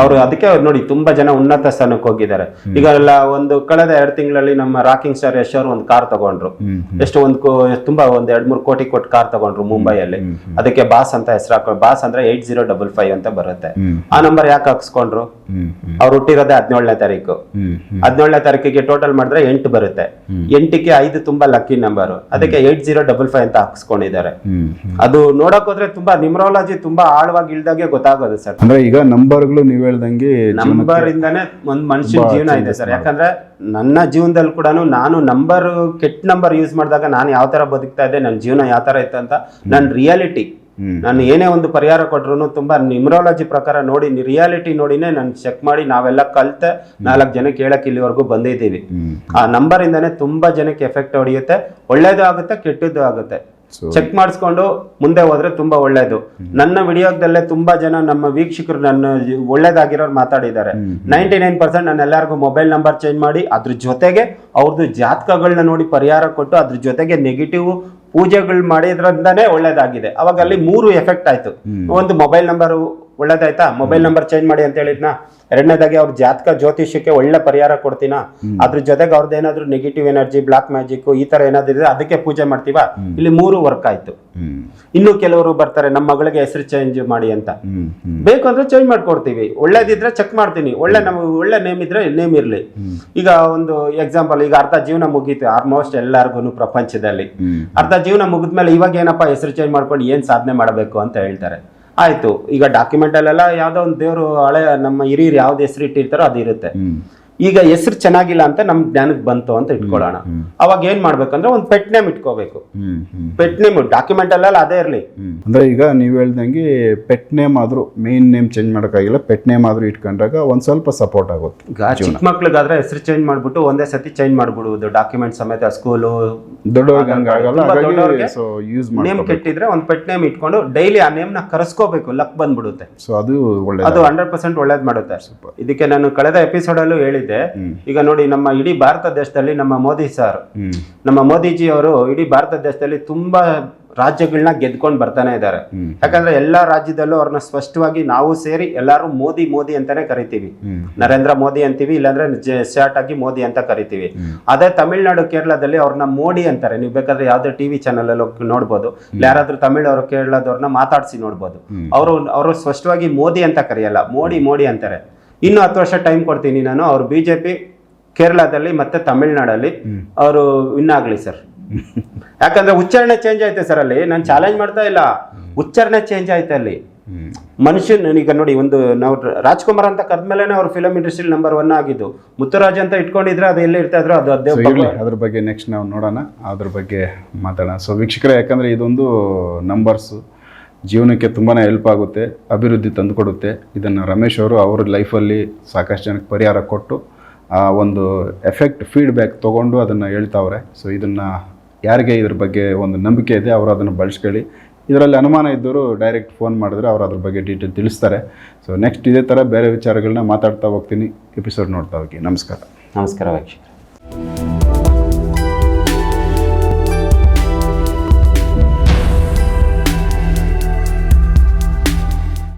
ಅವರು ಅದಕ್ಕೆ ಅವ್ರು ನೋಡಿ ತುಂಬಾ ಜನ ಉನ್ನತ ಸ್ಥಾನಕ್ಕೆ ಹೋಗಿದ್ದಾರೆ. ಈಗ ಎಲ್ಲ ಒಂದು ಕಳೆದ ಎರಡು ತಿಂಗಳಲ್ಲಿ ನಮ್ಮ ರಾಕಿಂಗ್ ಸ್ಟಾರ್ ಯಶ್ ಅವರು ಒಂದು ಕಾರ್ ತಗೊಂಡ್ರು. ಎಷ್ಟು ಒಂದು ತುಂಬಾ ಒಂದ್ ಎರಡ್ ಮೂರು ಕೋಟಿ ಕೊಟ್ಟು ಕಾರ್ ತಗೊಂಡ್ರು ಮುಂಬೈಯಲ್ಲಿ. ಅದಕ್ಕೆ ಬಾಸ್ ಅಂತ ಹೆಸರು ಹಾಕೊಂಡು ಬಾಸ್ ಅಂದ್ರೆ ಏಟ್ ಜೀರೋ ಡಬಲ್ ಫೈವ್ ಅಂತ ಬರುತ್ತೆ. ಆ ನಂಬರ್ ಯಾಕೆ ಹಾಕ್ಸ್ಕೊಂಡ್ರು? ಅವ್ರು ಹುಟ್ಟಿರೋದೇ ಹದಿನೇಳನೇ ತಾರೀಕು. ಹದಿನೇಳನೇ ತಾರೀಕಿಗೆ ಟೋಟಲ್ ಮಾಡಿದ್ರೆ ಎಂಟು ಬರುತ್ತೆ. ಎಂಟಿಗೆ ಐದು ತುಂಬಾ ಲಕ್ಕಿ ನಂಬರ್ ಅದಕ್ಕೆ ಏಟ್ ಜೀರೋ ಡಬಲ್ ಫೈವ್ ಅಂತ ಹಾಕ್ಸ್ಕೊಂಡಿದ್ದಾರೆ. ಅದು ನೋಡಕ್ ಹೋದ್ರೆ ತುಂಬಾ ನಿಮ್ರಾಲಜಿ ತುಂಬಾ ಆಳವಾಗಿ ಇಳ್ದಾಗೆ ಗೊತ್ತಾಗೋದು ಸರ್. ಅಂದ್ರೆ ಈಗ ನಂಬರ್ಗಳು ನೀವ್ ಹೇಳ್ದಂಗೆ ನಂಬರ್ ಇಂದಾನೆ ಒಂದ್ ಮನುಷ್ಯನ ಜೀವನ ಇದೆ ಸರ್. ಯಾಕಂದ್ರೆ ನನ್ನ ಜೀವನದಲ್ಲಿ ಕೂಡ ನಾನು ನಂಬರ್ ಕೆಟ್ಟ ನಂಬರ್ ಯೂಸ್ ಮಾಡಿದಾಗ ನಾನು ಯಾವ ತರ ಬದುಕ್ತಾ ಇದ್ದೆ ನನ್ನ ಜೀವನ ಯಾವ ತರ ಇತ್ತು ಅಂತ ನನ್ನ ರಿಯಾಲಿಟಿ. ನಾನು ಏನೇ ಒಂದು ಪರಿಹಾರ ಕೊಟ್ರು ತುಂಬಾ ನಿಮ್ರಾಲಜಿ ಪ್ರಕಾರ ನೋಡಿ ರಿಯಾಲಿಟಿ ನೋಡಿನೇ ನಾನು ಚೆಕ್ ಮಾಡಿ ನಾವೆಲ್ಲ ಕಲ್ತೆ ನಾಲ್ಕು ಜನಕ್ಕೆ ಹೇಳಕ್ ಇಲ್ಲಿವರೆಗೂ ಬಂದಿದ್ದೀವಿ. ಆ ನಂಬರ್ ಇಂದಾನೆ ತುಂಬಾ ಜನಕ್ಕೆ ಎಫೆಕ್ಟ್ ಹೊಡೆಯುತ್ತೆ. ಒಳ್ಳೇದು ಆಗುತ್ತೆ ಕೆಟ್ಟದ್ದು ಆಗುತ್ತೆ. ಚೆಕ್ ಮಾಡಿಸ್ಕೊಂಡು ಮುಂದೆ ಹೋದ್ರೆ ತುಂಬಾ ಒಳ್ಳೇದು. ನನ್ನ ವಿಡಿಯೋದಲ್ಲೇ ತುಂಬಾ ಜನ ನಮ್ಮ ವೀಕ್ಷಕರು ನನ್ನ ಒಳ್ಳೇದಾಗಿರೋರು ಮಾತಾಡಿದ್ದಾರೆ. ನೈಂಟಿ ನೈನ್ ಪರ್ಸೆಂಟ್ ನಾನು ಎಲ್ಲರಿಗೂ ಮೊಬೈಲ್ ನಂಬರ್ ಚೇಂಜ್ ಮಾಡಿ ಅದ್ರ ಜೊತೆಗೆ ಅವ್ರದ್ದು ಜಾತಕಗಳನ್ನ ನೋಡಿ ಪರಿಹಾರ ಕೊಟ್ಟು ಅದ್ರ ಜೊತೆಗೆ ನೆಗೆಟಿವ್ ಪೂಜೆಗಳು ಮಾಡಿದ್ರಿಂದಾನೇ ಒಳ್ಳೇದಾಗಿದೆ. ಅವಾಗ ಅಲ್ಲಿ ಮೂರು ಎಫೆಕ್ಟ್ ಆಯ್ತು. ಒಂದು ಮೊಬೈಲ್ ನಂಬರ್ ಒಳ್ಳೇದಾಯ್ತಾ? ಮೊಬೈಲ್ ನಂಬರ್ ಚೇಂಜ್ ಮಾಡಿ ಅಂತ ಹೇಳಿದ್ನ. ಎರಡನೇದಾಗಿ ಅವ್ರ ಜಾತಕ ಜ್ಯೋತಿಷ್ಯಕ್ಕೆ ಒಳ್ಳೆ ಪರಿಹಾರ ಕೊಡ್ತೀನ? ಅದ್ರ ಜೊತೆಗೆ ಅವ್ರದ್ದು ಏನಾದ್ರು ನೆಗೆಟಿವ್ ಎನರ್ಜಿ ಬ್ಲಾಕ್ ಮ್ಯಾಜಿಕ್ ಈ ತರ ಏನಾದ್ರು ಇದ್ರೆ ಅದಕ್ಕೆ ಪೂಜೆ ಮಾಡ್ತೀವ? ಇಲ್ಲಿ ಮೂರು ವರ್ಕ್ ಆಯ್ತು. ಇನ್ನು ಕೆಲವರು ಬರ್ತಾರೆ ನಮ್ಮ ಮಗಳಿಗೆ ಹೆಸರು ಚೇಂಜ್ ಮಾಡಿ ಅಂತ. ಬೇಕು ಅಂದ್ರೆ ಚೇಂಜ್ ಮಾಡ್ಕೊಡ್ತೀವಿ. ಒಳ್ಳೇದಿದ್ರೆ ಚೆಕ್ ಮಾಡ್ತೀನಿ. ಒಳ್ಳೆ ನಮ್ಗೆ ಒಳ್ಳೆ ನೇಮ್ ಇದ್ರೆ ನೇಮ್ ಇರ್ಲಿ. ಈಗ ಒಂದು ಎಕ್ಸಾಂಪಲ್ ಈಗ ಅರ್ಧ ಜೀವನ ಮುಗೀತು ಆಲ್ಮೋಸ್ಟ್ ಎಲ್ಲಾರ್ಗು ಪ್ರಪಂಚದಲ್ಲಿ. ಅರ್ಧ ಜೀವನ ಮುಗಿದ್ಮೇಲೆ ಇವಾಗ ಏನಪ್ಪ ಹೆಸರು ಚೇಂಜ್ ಮಾಡ್ಕೊಂಡು ಏನ್ ಸಾಧನೆ ಮಾಡಬೇಕು ಅಂತ ಹೇಳ್ತಾರೆ. ಆಯ್ತು. ಈಗ ಡಾಕ್ಯುಮೆಂಟ್ ಅಲ್ಲೆಲ್ಲ ಯಾವ್ದೋ ಒಂದು ದೇವರು ಹಳೆ ನಮ್ಮ ಹಿರಿಯರು ಯಾವ್ದು ಹೆಸರು ಇಟ್ಟಿರ್ತಾರೋ ಅದು ಇರುತ್ತೆ. ಈಗ ಹೆಸರು ಚೆನ್ನಾಗಿಲ್ಲ ಅಂತ ನಮ್ ಜ್ಞಾನಕ್ಕೆ ಬಂತು ಅಂತ ಇಟ್ಕೊಳ್ಳೋಣ. ಅವಾಗ ಏನ್ ಮಾಡ್ಬೇಕಂದ್ರೆ ಒಂದು ಪೆಟ್ ನೇಮ್ ಇಟ್ಕೋಬೇಕು. ಪೆಟ್ ನೇಮ್ ಡಾಕ್ಯುಮೆಂಟ್ ಅಲ್ಲ ಅದೇ ಇರಲಿ. ಅಂದ್ರೆ ಈಗ ನೀವು ಹೇಳ್ದಂಗೆ ಪೆಟ್ ನೇಮ್ ಆದ್ರೂ ಮೇನ್ ನೇಮ್ ಚೇಂಜ್ ಮಾಡೋಕ್ಕಾಗಿಲ್ಲ ಪೆಟ್ ನೇಮ್ ಆದ್ರೂ ಇಟ್ಕೊಂಡಾಗ ಒಂದ್ ಸ್ವಲ್ಪ ಸಪೋರ್ಟ್ ಆಗುತ್ತೆ ಚಿಕ್ಕ ಮಕ್ಳಿಗಾದ್ರೆ ಹೆಸರು ಚೇಂಜ್ ಮಾಡ್ಬಿಟ್ಟು ಒಂದೇ ಸತಿ ಚೇಂಜ್ ಮಾಡ್ಬಿಡುವುದು ಡಾಕ್ಯುಮೆಂಟ್ ಸಮೇತ ಸ್ಕೂಲು ನೇಮ್ ಕೆಟ್ಟಿದ್ರೆ ಒಂದು ಪೆಟ್ ನೇಮ್ ಇಟ್ಕೊಂಡು ಡೈಲಿ ಆ ನೇಮ್ನ ಕರೆಸ್ಕೋಬೇಕು ಲಕ್ ಬಂದ್ಬಿಡುತ್ತೆ. ಸೊ ಅದು ಒಳ್ಳೆ ಅದು ಹಂಡ್ರೆಡ್ ಪರ್ಸೆಂಟ್ ಒಳ್ಳೇದ್ ಮಾಡುತ್ತೆ. ಇದಕ್ಕೆ ನಾನು ಕಳೆದ ಎಪಿಸೋಡ್ ಅಲ್ಲೂ ಹೇಳಿದ್ದೆ ಈಗ ನೋಡಿ ನಮ್ಮ ಇಡೀ ಭಾರತ ದೇಶದಲ್ಲಿ ನಮ್ಮ ಮೋದಿ ಸರ್ ನಮ್ಮ ಮೋದಿಜಿ ಅವರು ಇಡೀ ಭಾರತ ದೇಶದಲ್ಲಿ ತುಂಬಾ ರಾಜ್ಯಗಳನ್ನ ಗೆದ್ಕೊಂಡು ಬರ್ತಾನೆ ಇದ್ದಾರೆ. ಯಾಕಂದ್ರೆ ಎಲ್ಲಾ ರಾಜ್ಯದಲ್ಲೂ ಅವ್ರನ್ನ ಸ್ಪಷ್ಟವಾಗಿ ನಾವು ಸೇರಿ ಎಲ್ಲಾರು ಮೋದಿ ಮೋದಿ ಅಂತಾನೆ ಕರಿತೀವಿ. ನರೇಂದ್ರ ಮೋದಿ ಅಂತೀವಿ ಇಲ್ಲಾಂದ್ರೆ ಶಾರ್ಟ್ ಆಗಿ ಮೋದಿ ಅಂತ ಕರಿತೀವಿ. ಅದೇ ತಮಿಳ್ನಾಡು ಕೇರಳದಲ್ಲಿ ಅವ್ರನ್ನ ಮೋಡಿ ಅಂತಾರೆ. ನೀವು ಬೇಕಾದ್ರೆ ಯಾವ್ದೇ ಟಿವಿ ಚಾನಲ್ ಅಲ್ಲಿ ನೋಡ್ಬೋದು. ಯಾರಾದ್ರೂ ತಮಿಳ್ ಅವರು ಕೇರಳದವ್ರನ್ನ ಮಾತಾಡ್ಸಿ ನೋಡ್ಬೋದು. ಅವರು ಅವರು ಸ್ಪಷ್ಟವಾಗಿ ಮೋದಿ ಅಂತ ಕರೆಯಲ್ಲ ಮೋಡಿ ಮೋಡಿ ಅಂತಾರೆ. ಇನ್ನು ಹತ್ತು ವರ್ಷ ಟೈಮ್ ಕೊಡ್ತೀನಿ ನಾನು. ಅವ್ರು ಬಿ ಜೆ ಪಿ ಕೇರಳದಲ್ಲಿ ಮತ್ತೆ ತಮಿಳ್ನಾಡಲ್ಲಿ. ಅವರು ವಿನ್ ಆಗಲಿ ಸರ್ ಯಾಕಂದ್ರೆ ಉಚ್ಚಾರಣೆ ಚೇಂಜ್ ಆಯ್ತೆ ಸರ್ ಅಲ್ಲಿ. ನಾನು ಚಾಲೆಂಜ್ ಮಾಡ್ತಾ ಇಲ್ಲ. ಉಚ್ಚಾರಣೆ ಚೇಂಜ್ ಆಯ್ತೆ ಅಲ್ಲಿ. ಮನುಷ್ಯನ್ ಈಗ ನೋಡಿ ಒಂದು ನಾವು ರಾಜ್ಕುಮಾರ್ ಅಂತ ಕರೆದ್ಮೇಲೆ ಅವ್ರ ಫಿಲಮ್ ಇಂಡಸ್ಟ್ರಿ ನಂಬರ್ ಒನ್ ಆಗಿದ್ದು. ಮುತ್ತುರಾಜ್ ಅಂತ ಇಟ್ಕೊಂಡಿದ್ರೆ ಅದು ಎಲ್ಲಿ ಇರ್ತಾ ಇದ್ರು ಅದು ಅದೇ ಅದ್ರ ಬಗ್ಗೆ ನೆಕ್ಸ್ಟ್ ನಾವು ನೋಡೋಣ. ಅದ್ರ ಬಗ್ಗೆ ಮಾತಾಡೋಣ. ಸೊ ವೀಕ್ಷಕರೇ ಯಾಕಂದ್ರೆ ಇದೊಂದು ನಂಬರ್ಸು ಜೀವನಕ್ಕೆ ತುಂಬಾ ಹೆಲ್ಪ್ ಆಗುತ್ತೆ, ಅಭಿವೃದ್ಧಿ ತಂದುಕೊಡುತ್ತೆ ಇದನ್ನು ರಮೇಶ್ ಅವರು ಅವ್ರ ಲೈಫಲ್ಲಿ ಸಾಕಷ್ಟು ಜನಕ್ಕೆ ಪರಿಹಾರ ಕೊಟ್ಟು, ಆ ಒಂದು ಎಫೆಕ್ಟ್ ಫೀಡ್ಬ್ಯಾಕ್ ತೊಗೊಂಡು ಅದನ್ನು ಹೇಳ್ತಾವ್ರೆ. ಸೊ ಇದನ್ನು ಯಾರಿಗೆ ಇದ್ರ ಬಗ್ಗೆ ಒಂದು ನಂಬಿಕೆ ಇದೆ, ಅವರು ಅದನ್ನು ಬಳಸ್ಕೊಳ್ಳಿ. ಇದರಲ್ಲಿ ಅನುಮಾನ ಇದ್ದವರು ಡೈರೆಕ್ಟ್ ಫೋನ್ ಮಾಡಿದ್ರೆ ಅವರು ಅದ್ರ ಬಗ್ಗೆ ಡೀಟೇಲ್ ತಿಳಿಸ್ತಾರೆ. ಸೊ ನೆಕ್ಸ್ಟ್ ಇದೇ ಥರ ಬೇರೆ ವಿಚಾರಗಳನ್ನ ಮಾತಾಡ್ತಾ ಹೋಗ್ತೀನಿ. ಎಪಿಸೋಡ್ ನೋಡ್ತಾ ಹೋಗಿ. ನಮಸ್ಕಾರ. ನಮಸ್ಕಾರ ವೀಕ್ಷಕ